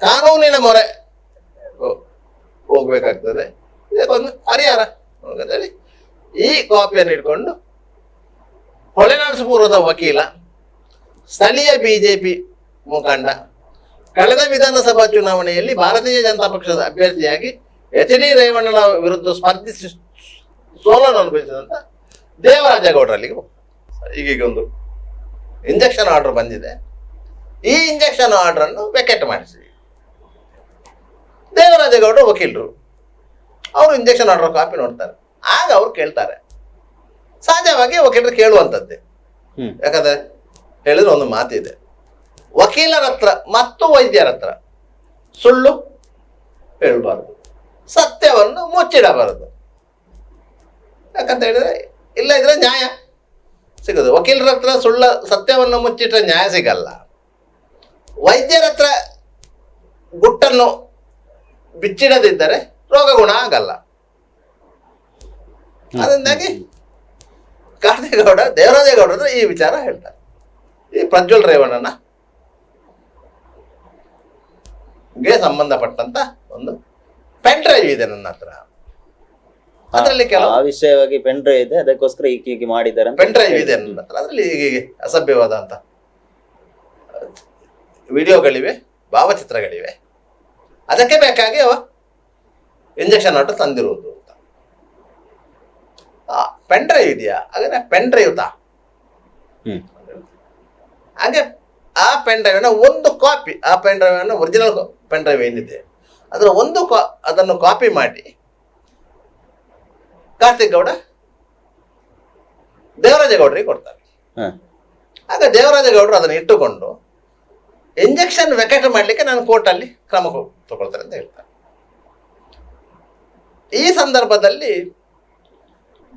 ಕಾನೂನಿನ ಮೊರೆ ಹೋಗ್ಬೇಕಾಗ್ತದೆ. ಇದಕ್ಕೊಂದು ಹರಿಹಾರ ಅಂತೇಳಿ ಈ ಕಾಪಿಯನ್ನು ಇಟ್ಕೊಂಡು ಹೊಳೆನರಸಪುರದ ವಕೀಲ ಸ್ಥಳೀಯ ಬಿ ಜೆ ಪಿ ಮುಖಂಡ ಕಳೆದ ವಿಧಾನಸಭಾ ಚುನಾವಣೆಯಲ್ಲಿ ಭಾರತೀಯ ಜನತಾ ಪಕ್ಷದ ಅಭ್ಯರ್ಥಿಯಾಗಿ ಎಚ್ ಡಿ ರೇವಣ್ಣನ ವಿರುದ್ಧ ಸ್ಪರ್ಧಿಸಿ ಸೋಲನ್ನು ಅನುಭವಿಸಿದಂತ ದೇವರಾಜೇಗೌಡರಲ್ಲಿಗೆ. ಈಗೀಗ ಒಂದು ಇಂಜೆಕ್ಷನ್ ಆರ್ಡರ್ ಬಂದಿದೆ. ಈ ಇಂಜೆಕ್ಷನ್ ಆರ್ಡರ್ ಅನ್ನು ವೆಕೆಟ್ ಮಾಡಿಸಿ. ದೇವರಾಜೇಗೌಡರು ವಕೀಲರು ಅವರು ಇಂಜೆಕ್ಷನ್ ಆರ್ಡರ್ ಕಾಪಿ ನೋಡ್ತಾರೆ. ಆಗ ಅವ್ರು ಕೇಳ್ತಾರೆ. ಸಹಜವಾಗಿ ವಕೀಲರು ಕೇಳುವಂಥದ್ದೇ ಯಾಕಂದ್ರೆ ಹೇಳಿದ್ರೆ ಒಂದು ಮಾತಿದೆ. ವಕೀಲರ ಹತ್ರ ಮತ್ತು ವೈದ್ಯರ ಹತ್ರ ಸುಳ್ಳು ಹೇಳಬಾರದು. ಸತ್ಯವನ್ನು ಮುಚ್ಚಿಡಬಾರದು. ಯಾಕಂತ ಹೇಳಿದ್ರೆ, ಇಲ್ಲ ಇದ್ರೆ ನ್ಯಾಯ ಸಿಗೋದು. ವಕೀಲರ ಹತ್ರ ಸುಳ್ಳ ಸತ್ಯವನ್ನು ಮುಚ್ಚಿಟ್ರೆ ನ್ಯಾಯ ಸಿಗಲ್ಲ. ವೈದ್ಯರ ಹತ್ರ ಗುಟ್ಟನ್ನು ಬಿಚ್ಚಿಡದಿದ್ದರೆ ರೋಗ ಗುಣ ಆಗಲ್ಲ. ಅದರಿಂದಾಗಿ ಕಾರ್ತಿಕಗೌಡ ದೇವರಾಜೇಗೌಡ ಈ ವಿಚಾರ ಹೇಳ್ತಾರೆ. ಈ ಪ್ರಜ್ವಲ್ ರೇವಣ್ಣನ ಗೆ ಸಂಬಂಧಪಟ್ಟಂತ ಒಂದು ಪೆನ್ ಡ್ರೈವ್ ಇದೆ ನನ್ನ ಹತ್ರ. ಅದರಲ್ಲಿ ಕೆಲವು ಆ ವಿಷಯವಾಗಿ ಪೆನ್ ಡ್ರೈವ್ ಇದೆ ಅದಕ್ಕೋಸ್ಕರ ಈಗ ಹೀಗೆ ಮಾಡಿದ್ದಾರೆ ಅಂತ ಪೆನ್ ಡ್ರೈವ್ ಇದೆ ನನ್ನ ಹತ್ರ. ಅದರಲ್ಲಿ ಹೀಗೆ ವಿಡಿಯೋಗಳಿವೆ ಭಾವಚಿತ್ರಗಳಿವೆ. ಅದಕ್ಕೆ ಬೇಕಾಗಿ ಅವ ಇಂಜೆಕ್ಷನ್ ಆಟೋ ತಂದಿರುವುದು ಅಂತ. ಪೆನ್ ಡ್ರೈವ್ ಇದೆಯಾ? ಹಾಗಾದ್ರೆ ಪೆನ್ ಡ್ರೈವ್ ತಾ? ಹ್ಮ್. ಹಾಗೆ ಆ ಪೆನ್ ಡ್ರೈವಿನ ಒಂದು ಕಾಪಿ ಆ ಪೆನ್ ಡ್ರೈವಿನ ಒರಿಜಿನಲ್ ಪೆನ್ ಡ್ರೈವ್ ಏನಿದೆ ಅದರ ಒಂದು ಕಾ ಅದನ್ನು ಕಾಪಿ ಮಾಡಿ. ಕಾರ್ತಿಕ್ ಗೌಡ ದೇವರಾಜೇಗೌಡರಿಗೆ ಕೊಡ್ತಾರೆ. ಆಗ ದೇವರಾಜೇಗೌಡರು ಅದನ್ನು ಇಟ್ಟುಕೊಂಡು ಇಂಜೆಕ್ಷನ್ ವೆಕೆಟ್ ಮಾಡಲಿಕ್ಕೆ ನಾನು ಕೋರ್ಟಲ್ಲಿ ಕ್ರಮ ತಗೊಳ್ತಾರೆ ಅಂತ ಹೇಳ್ತಾರೆ. ಈ ಸಂದರ್ಭದಲ್ಲಿ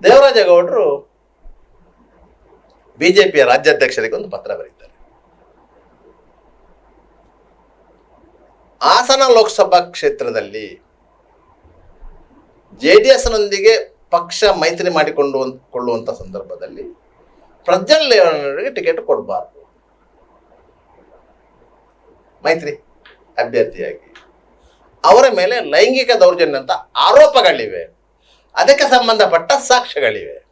ದೇವರಾಜೇಗೌಡರು ಬಿಜೆಪಿಯ ರಾಜ್ಯಾಧ್ಯಕ್ಷರಿಗೆ ಒಂದು ಪತ್ರ ಬರೀತಾರೆ. ಹಾಸನ ಲೋಕಸಭಾ ಕ್ಷೇತ್ರದಲ್ಲಿ ಜೆ ಡಿ ಎಸ್ನೊಂದಿಗೆ ಪಕ್ಷ ಮೈತ್ರಿ ಮಾಡಿಕೊಂಡು ಕೊಳ್ಳುವಂಥ ಸಂದರ್ಭದಲ್ಲಿ ಪ್ರಜ್ವಲ್ ರೇವಣ್ಣನವರಿಗೆ ಟಿಕೆಟ್ ಕೊಡಬಾರ್ದು. ಮೈತ್ರಿ ಅಭ್ಯರ್ಥಿಯಾಗಿ. ಅವರ ಮೇಲೆ ಲೈಂಗಿಕ ದೌರ್ಜನ್ಯ ಅಂತ ಆರೋಪಗಳಿವೆ. ಅದಕ್ಕೆ ಸಂಬಂಧಪಟ್ಟ ಸಾಕ್ಷ್ಯಗಳಿವೆ.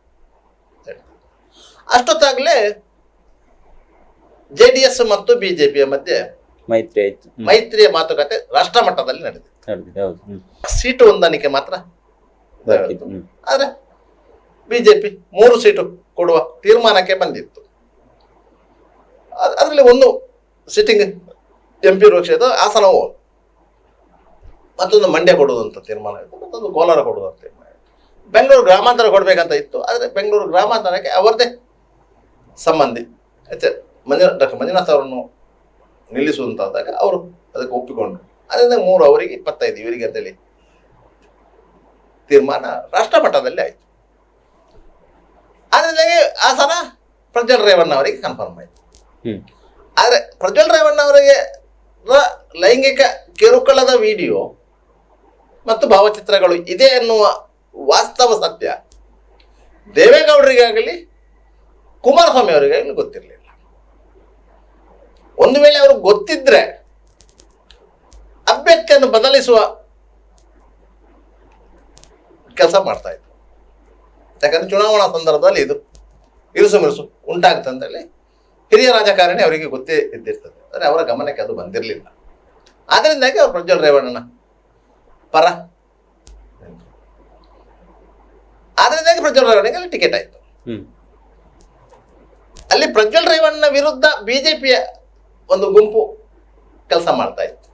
ಅಷ್ಟೊತ್ತಾಗಲೇ ಜೆ ಡಿ ಮತ್ತು ಬಿಜೆಪಿಯ ಮಧ್ಯೆ ಮೈತ್ರಿ ಆಯ್ತು. ಮೈತ್ರಿಯ ಮಾತುಕತೆ ರಾಷ್ಟ್ರ ಮಟ್ಟದಲ್ಲಿ ನಡೆದಿದೆ. ನಡೆದಿದೆ ಹೌದು. ಹ್ಮ್. ಸೀಟು ಹೊಂದಾಣಿಕೆ ಮಾತ್ರ ಆದ್ರೆ ಹ್ಮ್. ಆದರೆ ಬಿಜೆಪಿ ಮೂರು ಸೀಟು ಕೊಡುವ ತೀರ್ಮಾನಕ್ಕೆ ಬಂದಿತ್ತು. ಅದರಲ್ಲಿ ಒಂದು ಸಿಟ್ಟಿಂಗ್ ಎಂ ಪಿ ಕ್ಷೇತ್ರ ಹಾಸನವು ಮತ್ತೊಂದು ಮಂಡ್ಯ ಕೊಡುವುದಂತ ಅಂತ ತೀರ್ಮಾನ ಇತ್ತು ಮತ್ತೊಂದು ಕೋಲಾರ ಕೊಡುವುದಂತ ಅಂತ ತೀರ್ಮಾನ ಇತ್ತು. ಬೆಂಗಳೂರು ಗ್ರಾಮಾಂತರ ಕೊಡಬೇಕಂತ ಇತ್ತು ಆದರೆ ಬೆಂಗಳೂರು ಗ್ರಾಮಾಂತರಕ್ಕೆ ಅವರದೇ ಸಂಬಂಧಿ ಆಯ್ತು ಮಂಜುನಾಥ ಡಾಕ್ಟರ್ ಮಂಜುನಾಥ್ ಅವರನ್ನು ನಿಲ್ಲಿಸುವಂತಾದಾಗ ಅವರು ಅದಕ್ಕೆ ಒಪ್ಪಿಕೊಂಡ್ರು. ಅದರಿಂದ ಮೂರು ಅವರಿಗೆ ಇಪ್ಪತ್ತೈದು ಇವರಿಗೆ ಅಂತೇಳಿ ತೀರ್ಮಾನ ರಾಷ್ಟ್ರ ಮಟ್ಟದಲ್ಲಿ ಆಯಿತು ಅದರಿಂದಾಗಿ ಆಸನ ಪ್ರಜ್ವಲ್ ರೇವಣ್ಣ ಅವರಿಗೆ ಕನ್ಫರ್ಮ್ ಆಯಿತು. ಆದರೆ ಪ್ರಜ್ವಲ್ ರೇವಣ್ಣ ಅವರಿಗೆ ಲೈಂಗಿಕ ಕಿರುಕುಳದ ವಿಡಿಯೋ ಮತ್ತು ಭಾವಚಿತ್ರಗಳು ಇದೆ ಎನ್ನುವ ವಾಸ್ತವ ಸತ್ಯ ದೇವೇಗೌಡರಿಗಾಗಲಿ ಕುಮಾರಸ್ವಾಮಿ ಅವರಿಗಾಗಲಿ ಗೊತ್ತಿರಲಿಲ್ಲ. ಒಂದು ವೇಳೆ ಅವರು ಗೊತ್ತಿದ್ರೆ ಅಭ್ಯರ್ಥಿಯನ್ನು ಬದಲಿಸುವ ಕೆಲಸ ಮಾಡ್ತಾ ಇದ್ರು. ಯಾಕಂದ್ರೆ ಚುನಾವಣಾ ಸಂದರ್ಭದಲ್ಲಿ ಇದು ಇರುಸು ಮಿರುಸು ಉಂಟಾಗುತ್ತೆ ಅಂತೇಳಿ ಹಿರಿಯ ರಾಜಕಾರಣಿ ಅವರಿಗೆ ಗೊತ್ತೇ ಇದ್ದಿರ್ತದೆ. ಅಂದರೆ ಅವರ ಗಮನಕ್ಕೆ ಅದು ಬಂದಿರಲಿಲ್ಲ. ಆದ್ದರಿಂದಾಗಿ ಅವರು ಪ್ರಜ್ವಲ್ ರೇವಣ್ಣನ ಪರ ಆದ್ರಿಂದಾಗಿ ಆದ್ದರಿಂದಾಗಿ ಪ್ರಜ್ವಲ್ ರೇವಣ್ಣಗೆ ಅಲ್ಲಿ ಟಿಕೆಟ್ ಆಯಿತು. ಅಲ್ಲಿ ಪ್ರಜ್ವಲ್ ರೇವಣ್ಣ ವಿರುದ್ಧ ಬಿಜೆಪಿಯ ಒಂದು ಗುಂಪು ಕೆಲಸ ಮಾಡ್ತಾ ಇತ್ತು.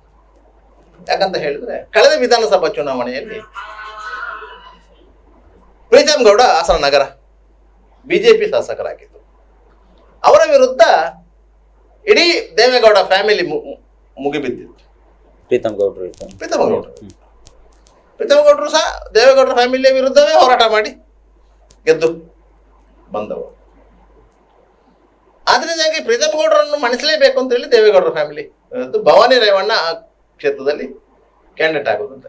ಯಾಕಂತ ಹೇಳಿದ್ರೆ ಕಳೆದ ವಿಧಾನಸಭಾ ಚುನಾವಣೆಯಲ್ಲಿ ಪ್ರೀತಮ್ ಗೌಡ ಹಾಸನ ನಗರ ಬಿಜೆಪಿ ಶಾಸಕರಾಗಿದ್ದರು ಅವರ ವಿರುದ್ಧ ಇಡೀ ದೇವೇಗೌಡ ಫ್ಯಾಮಿಲಿ ಮುಗಿಬಿದ್ದಿತ್ತು. ಪ್ರೀತಮ್ ಗೌಡರು. ಪ್ರೀತಮ್ ಗೌಡರು. ಪ್ರೀತಮ್ ಗೌಡರು ಸಹ ದೇವೇಗೌಡರ ಫ್ಯಾಮಿಲಿಯ ವಿರುದ್ಧವೇ ಹೋರಾಟ ಮಾಡಿ ಗೆದ್ದು ಬಂದವರು. ಆದ್ರಿಂದಾಗಿ ಪ್ರೀತಮಗೌಡರನ್ನು ಮಣಿಸಲೇಬೇಕು ಅಂತ ಹೇಳಿ ದೇವೇಗೌಡರ ಫ್ಯಾಮಿಲಿ ಭವಾನಿ ರೇವಣ್ಣ ಆ ಕ್ಷೇತ್ರದಲ್ಲಿ ಕ್ಯಾಂಡಿಡೇಟ್ ಆಗೋದು ಅಂತ.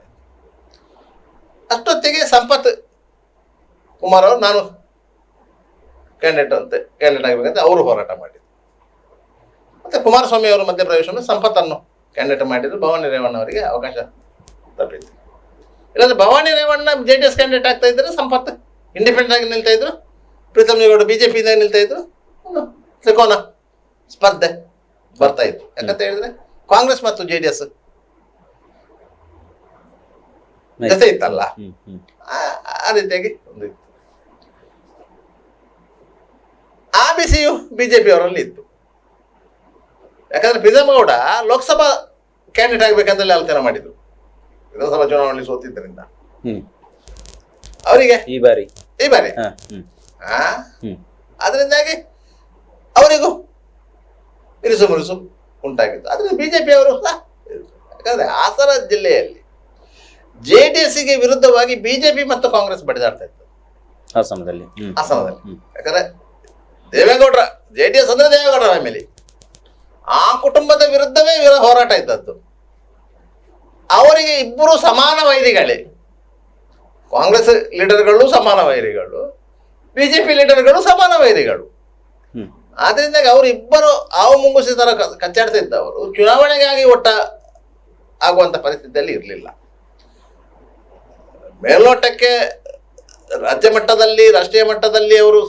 ಅಷ್ಟೊತ್ತಿಗೆ ಸಂಪತ್ ಕುಮಾರ್ ಅವರು, ನಾನು ಕ್ಯಾಂಡಿಡೇಟ್ ಅಂತೆ ಕ್ಯಾಂಡಿಡೇಟ್ ಆಗಬೇಕಂತ ಅವರು ಹೋರಾಟ ಮಾಡಿದ್ರು. ಮತ್ತೆ ಕುಮಾರಸ್ವಾಮಿ ಅವರು ಮಧ್ಯಪ್ರವೇಶವನ್ನು ಸಂಪತ್ತನ್ನು ಕ್ಯಾಂಡಿಡೇಟ್ ಮಾಡಿದ್ರು, ಭವಾನಿ ರೇವಣ್ಣ ಅವರಿಗೆ ಅವಕಾಶ ತಪ್ಪಿತ್ತು. ಇಲ್ಲಾಂದ್ರೆ Bhavani Revanna J D S candidate ಆಗ್ತಾ ಇದ್ರೆ ಸಂಪತ್ ಇಂಡಿಪೆಂಡೆಂಟ್ ಆಗಿ ನಿಲ್ತಾ ಇದ್ರು ಪ್ರೀತಮ್ ಗೌಡ ಬಿಜೆಪಿಯಿಂದ ನಿಲ್ತಾ ಇದ್ರು ತ್ರಿಕೋನ. ಸ್ಪರ್ಧೆ ಬರ್ತಾ ಇತ್ತು. ಯಾಕಂತ ಹೇಳಿದ್ರೆ ಕಾಂಗ್ರೆಸ್ ಮತ್ತು ಜೆ ಡಿ ಎಸ್ ಜೊತೆ ಇತ್ತಲ್ಲ. ಆ- ರೀತಿಯಾಗಿ ಒಂದು ಇತ್ತು. ಆ ಬಿಸಿಯು ಬಿಜೆಪಿ ಅವರಲ್ಲಿ ಇತ್ತು. ಯಾಕಂದ್ರೆ ಪ್ರೀತಮಗೌಡ ಲೋಕಸಭಾ ಕ್ಯಾಂಡಿಡೇಟ್ ಆಗ್ಬೇಕಂತಲೇ ಆಲೋಚನೆ ಮಾಡಿದ್ರು. ವಿಧಾನಸಭಾ ಚುನಾವಣೆ ಸೋತಿದ್ದರಿಂದ. ಹ್ಮ್. ಅವರಿಗೆ? ಈ ಬಾರಿ. ಈ ಬಾರಿ? ಅದರಿಂದಾಗಿ ಅವರಿಗೂ ಇರಿಸು ಮುರುಸು ಉಂಟಾಗಿತ್ತು. ಆದರೆ ಬಿಜೆಪಿ ಅವರು ಸಹ ಯಾಕಂದ್ರೆ ಹಾಸನ ಜಿಲ್ಲೆಯಲ್ಲಿ ಜೆ ಡಿ ಎಸ್ಗೆ ವಿರುದ್ಧವಾಗಿ ಬಿಜೆಪಿ ಮತ್ತು ಕಾಂಗ್ರೆಸ್ ಬಡಿದಾಡ್ತಾ ಇತ್ತು. ಹಾಸನದಲ್ಲಿ. ಹಾಸನದಲ್ಲಿ. ಯಾಕಂದ್ರೆ ದೇವೇಗೌಡರ ಜೆ ಡಿ ಎಸ್ ಅಂದ್ರೆ ದೇವೇಗೌಡರ ಫ್ಯಾಮಿಲಿ ಆ ಕುಟುಂಬದ ವಿರುದ್ಧವೇ ಇವರ ಹೋರಾಟ ಇದ್ದದ್ದು. ಅವರಿಗೆ ಇಬ್ಬರು ಸಮಾನ ವೈರಿಗಳೇ. ಕಾಂಗ್ರೆಸ್ ಲೀಡರ್ಗಳು ಸಮಾನ ವೈರಿಗಳು ಬಿಜೆಪಿ ಲೀಡರ್ಗಳು ಸಮಾನ ವೈರಿಗಳು. ಆದ್ರಿಂದ ಅವರು ಇಬ್ಬರು ಹಾವು ಮುಂಗುಸಿ ತರ ಕಚ್ಚಾಡ್ತಾ ಇದ್ದವರು ಚುನಾವಣೆಗಾಗಿ ಒಟ್ಟ ಆಗುವಂತ ಪರಿಸ್ಥಿತಿಯಲ್ಲಿ ಇರಲಿಲ್ಲ. ಮೇಲ್ನೋಟಕ್ಕೆ ರಾಜ್ಯ ಮಟ್ಟದಲ್ಲಿ, ರಾಷ್ಟ್ರೀಯ ಮಟ್ಟದಲ್ಲಿ ಅವರು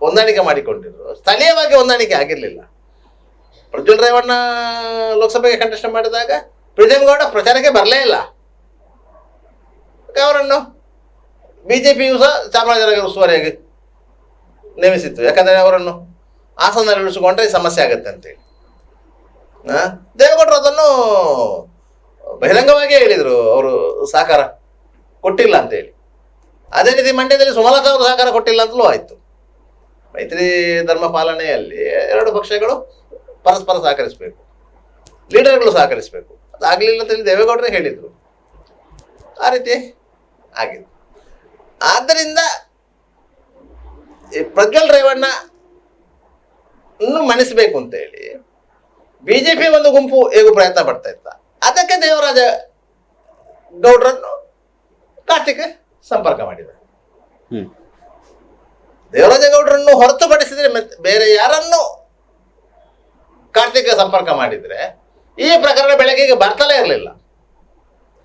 ಹೊಂದಾಣಿಕೆ ಮಾಡಿಕೊಂಡಿದ್ರು. ಸ್ಥಳೀಯವಾಗಿ ಹೊಂದಾಣಿಕೆ ಆಗಿರಲಿಲ್ಲ. ಪ್ರಜ್ವಲ್ ರೇವಣ್ಣ ಲೋಕಸಭೆಗೆ ಕಂಟೆಸ್ಟ್ ಮಾಡಿದಾಗ ಪ್ರೀತಮ್ಗೌಡ ಪ್ರಚಾರಕ್ಕೆ ಬರಲೇ ಇಲ್ಲ. ಅವರನ್ನು ಬಿಜೆಪಿಯು ಸಹ ಚಾಮರಾಜನಗರ ಉಸ್ತುವಾರಿಯಾಗಿ ನೇಮಿಸಿತ್ತು. ಯಾಕಂದರೆ ಅವರನ್ನು ಆಸನದಲ್ಲಿ ಉಳಿಸಿಕೊಂಡ್ರೆ ಸಮಸ್ಯೆ ಆಗುತ್ತೆ ಅಂತೇಳಿ? ದೇವೇಗೌಡರು ಅದನ್ನು ಬಹಿರಂಗವಾಗಿಯೇ ಹೇಳಿದರು. ಅವರು ಸಹಕಾರ ಕೊಟ್ಟಿಲ್ಲ ಅಂತೇಳಿ. ಅದೇ ರೀತಿ ಮಂಡ್ಯದಲ್ಲಿ ಸುಮಲತಾ ಅವರು ಸಹಕಾರ ಕೊಟ್ಟಿಲ್ಲ ಅಂತಲೂ ಆಯಿತು. ಮೈತ್ರಿ ಧರ್ಮ ಪಾಲನೆಯಲ್ಲಿ ಎರಡು ಪಕ್ಷಗಳು ಪರಸ್ಪರ ಸಹಕರಿಸಬೇಕು. ಲೀಡರ್ಗಳು ಸಹಕರಿಸಬೇಕು. ಅದಾಗಲಿಲ್ಲ ಅಂತೇಳಿ ದೇವೇಗೌಡರೇ ಹೇಳಿದರು. ಆ ರೀತಿ ಆಗಿದೆ. ಆದ್ದರಿಂದ ಪ್ರಜ್ವಲ್ ರೇವಣ್ಣ ಇನ್ನು ಮಣಿಸ್ಬೇಕು ಅಂತೇಳಿ ಬಿಜೆಪಿ ಒಂದು ಗುಂಪು ಹೇಗೂ ಪ್ರಯತ್ನ ಪಡ್ತಾ ಇತ್ತ ಅದಕ್ಕೆ ದೇವರಾಜ ಗೌಡ್ರನ್ನು ಕಾರ್ತಿಕ್ ಸಂಪರ್ಕ ಮಾಡಿದ್ರು. ಹ್ಮ್. ದೇವರಾಜ ಗೌಡ್ರನ್ನು ಹೊರತುಪಡಿಸಿದ್ರೆ ಬೇರೆ ಯಾರನ್ನು ಕಾರ್ತಿಕ್ ಸಂಪರ್ಕ ಮಾಡಿದ್ರೆ ಈ ಪ್ರಕರಣ ಬೆಳಕಿಗೆ ಬರ್ತಲೇ ಇರಲಿಲ್ಲ.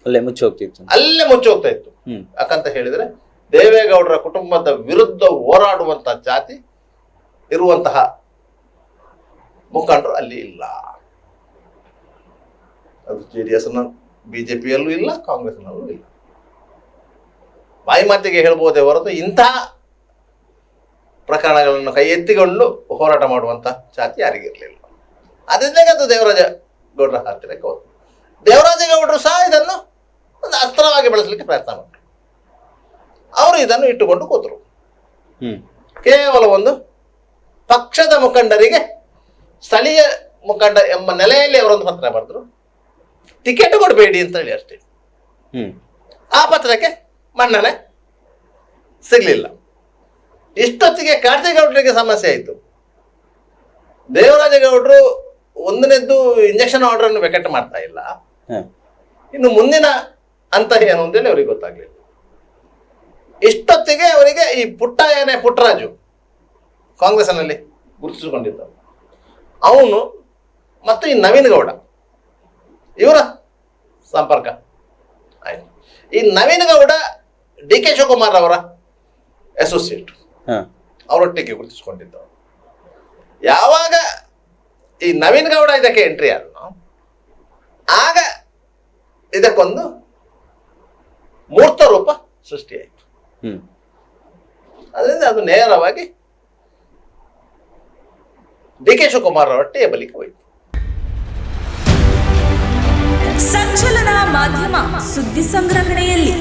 ಅಲ್ಲೇ ಮುಚ್ಚಿ ಹೋಗ್ತಿತ್ತು. ಅಲ್ಲೇ ಮುಚ್ಚಿ ಹೋಗ್ತಾ ಇತ್ತು. ಯಾಕಂತ ಹೇಳಿದ್ರೆ ದೇವೇಗೌಡರ ಕುಟುಂಬದ ವಿರುದ್ಧ ಹೋರಾಡುವಂತಹ ಜಾತಿ ಇರುವಂತಹ ಮುಖಂಡರು ಅಲ್ಲಿ ಇಲ್ಲ. ಅದು ಜೆ ಡಿ ಎಸ್ ಬಿಜೆಪಿಯಲ್ಲೂ ಇಲ್ಲ, ಕಾಂಗ್ರೆಸ್ನಲ್ಲೂ ಇಲ್ಲ. ಬಾಯಿ ಮಾತಿಗೆ ಹೇಳ್ಬೋದೇ ಹೊರತು ಇಂತಹ ಪ್ರಕರಣಗಳನ್ನು ಕೈ ಎತ್ತಿಕೊಂಡು ಹೋರಾಟ ಮಾಡುವಂತ ಜಾತಿ ಯಾರಿಗಿರಲಿಲ್ಲ. ಅದರಿಂದ ಅದು ದೇವರಾಜ ಗೌಡರ ಹತ್ತಿರಕ್ಕೆ ದೇವರಾಜ ಗೌಡರು ಸಹ ಇದನ್ನು ಒಂದು ಅಸ್ತ್ರವಾಗಿ ಬಳಸಲಿಕ್ಕೆ ಪ್ರಯತ್ನ ಮಾಡಿದ್ರು ಅವರು ಇದನ್ನು ಇಟ್ಟುಕೊಂಡು ಕೂತರು. ಕೇವಲ ಒಂದು ಪಕ್ಷದ ಮುಖಂಡರಿಗೆ ಸ್ಥಳೀಯ ಮುಖಂಡ ಎಂಬ ನೆಲೆಯಲ್ಲಿ ಅವರೊಂದು ಪತ್ರ ಬರೆದ್ರು. ಟಿಕೆಟ್ ಕೊಡಬೇಡಿ ಅಂತ ಹೇಳಿ ಅಷ್ಟೇ. ಆ ಪತ್ರಕ್ಕೆ ಮನ್ನಣೆ ಸಿಗಲಿಲ್ಲ. ಇಷ್ಟೊತ್ತಿಗೆ ಕಾರ್ತಿಗೌಡರಿಗೆ ಸಮಸ್ಯೆ ಆಯಿತು. ದೇವರಾಜಗೌಡರು ಒಂದನೇದ್ದು ಇಂಜೆಕ್ಷನ್ ಆರ್ಡರ್ ಅನ್ನು ವೆಕೆಟ್ ಮಾಡ್ತಾ ಇಲ್ಲ. ಇನ್ನು ಮುಂದಿನ ಅಂತ ಏನು ಅಂತೇಳಿ ಅವ್ರಿಗೆ ಗೊತ್ತಾಗ್ಲಿಲ್ಲ. ಇಷ್ಟೊತ್ತಿಗೆ ಅವರಿಗೆ ಈ ಪುಟ್ಟ ಏನೇ ಪುಟ್ಟರಾಜು ಕಾಂಗ್ರೆಸ್ನಲ್ಲಿ ಗುರುತಿಸಿಕೊಂಡಿದ್ದ. ಅವನು ಮತ್ತು ಈ ನವೀನ್ ಗೌಡ ಇವರ ಸಂಪರ್ಕ. ಆಯ್ತು. ಈ ನವೀನ್ ಗೌಡ ಡಿ ಕೆ ಶಿವಕುಮಾರ್ ಅವರ ಅಸೋಸಿಯೇಟ್ ಹಾ. ಅವರೊಟ್ಟಿಗೆ ಗುರುತಿಸಿಕೊಂಡಿದ್ದವರು ಯಾವಾಗ ಈ ನವೀನ್ ಗೌಡ ಇದಕ್ಕೆ ಎಂಟ್ರಿ ಆದನು ಆಗ ಇದಕ್ಕೊಂದು ಮೂರ್ತ ರೂಪ ಸೃಷ್ಟಿಯಾಯಿತು. ಅದರಿಂದ ಅದು ನೇರವಾಗಿ ಡಿ ಕೆ ಶಿವಕುಮಾರ್ ಅವರ ಟೇಬಲಿಗೆ ಹೋಯಿತು. ಸಂಚಲನ ಮಾಧ್ಯಮ ಸುದ್ದಿ ಸಂಗ್ರಹಣೆಯಲ್ಲಿ.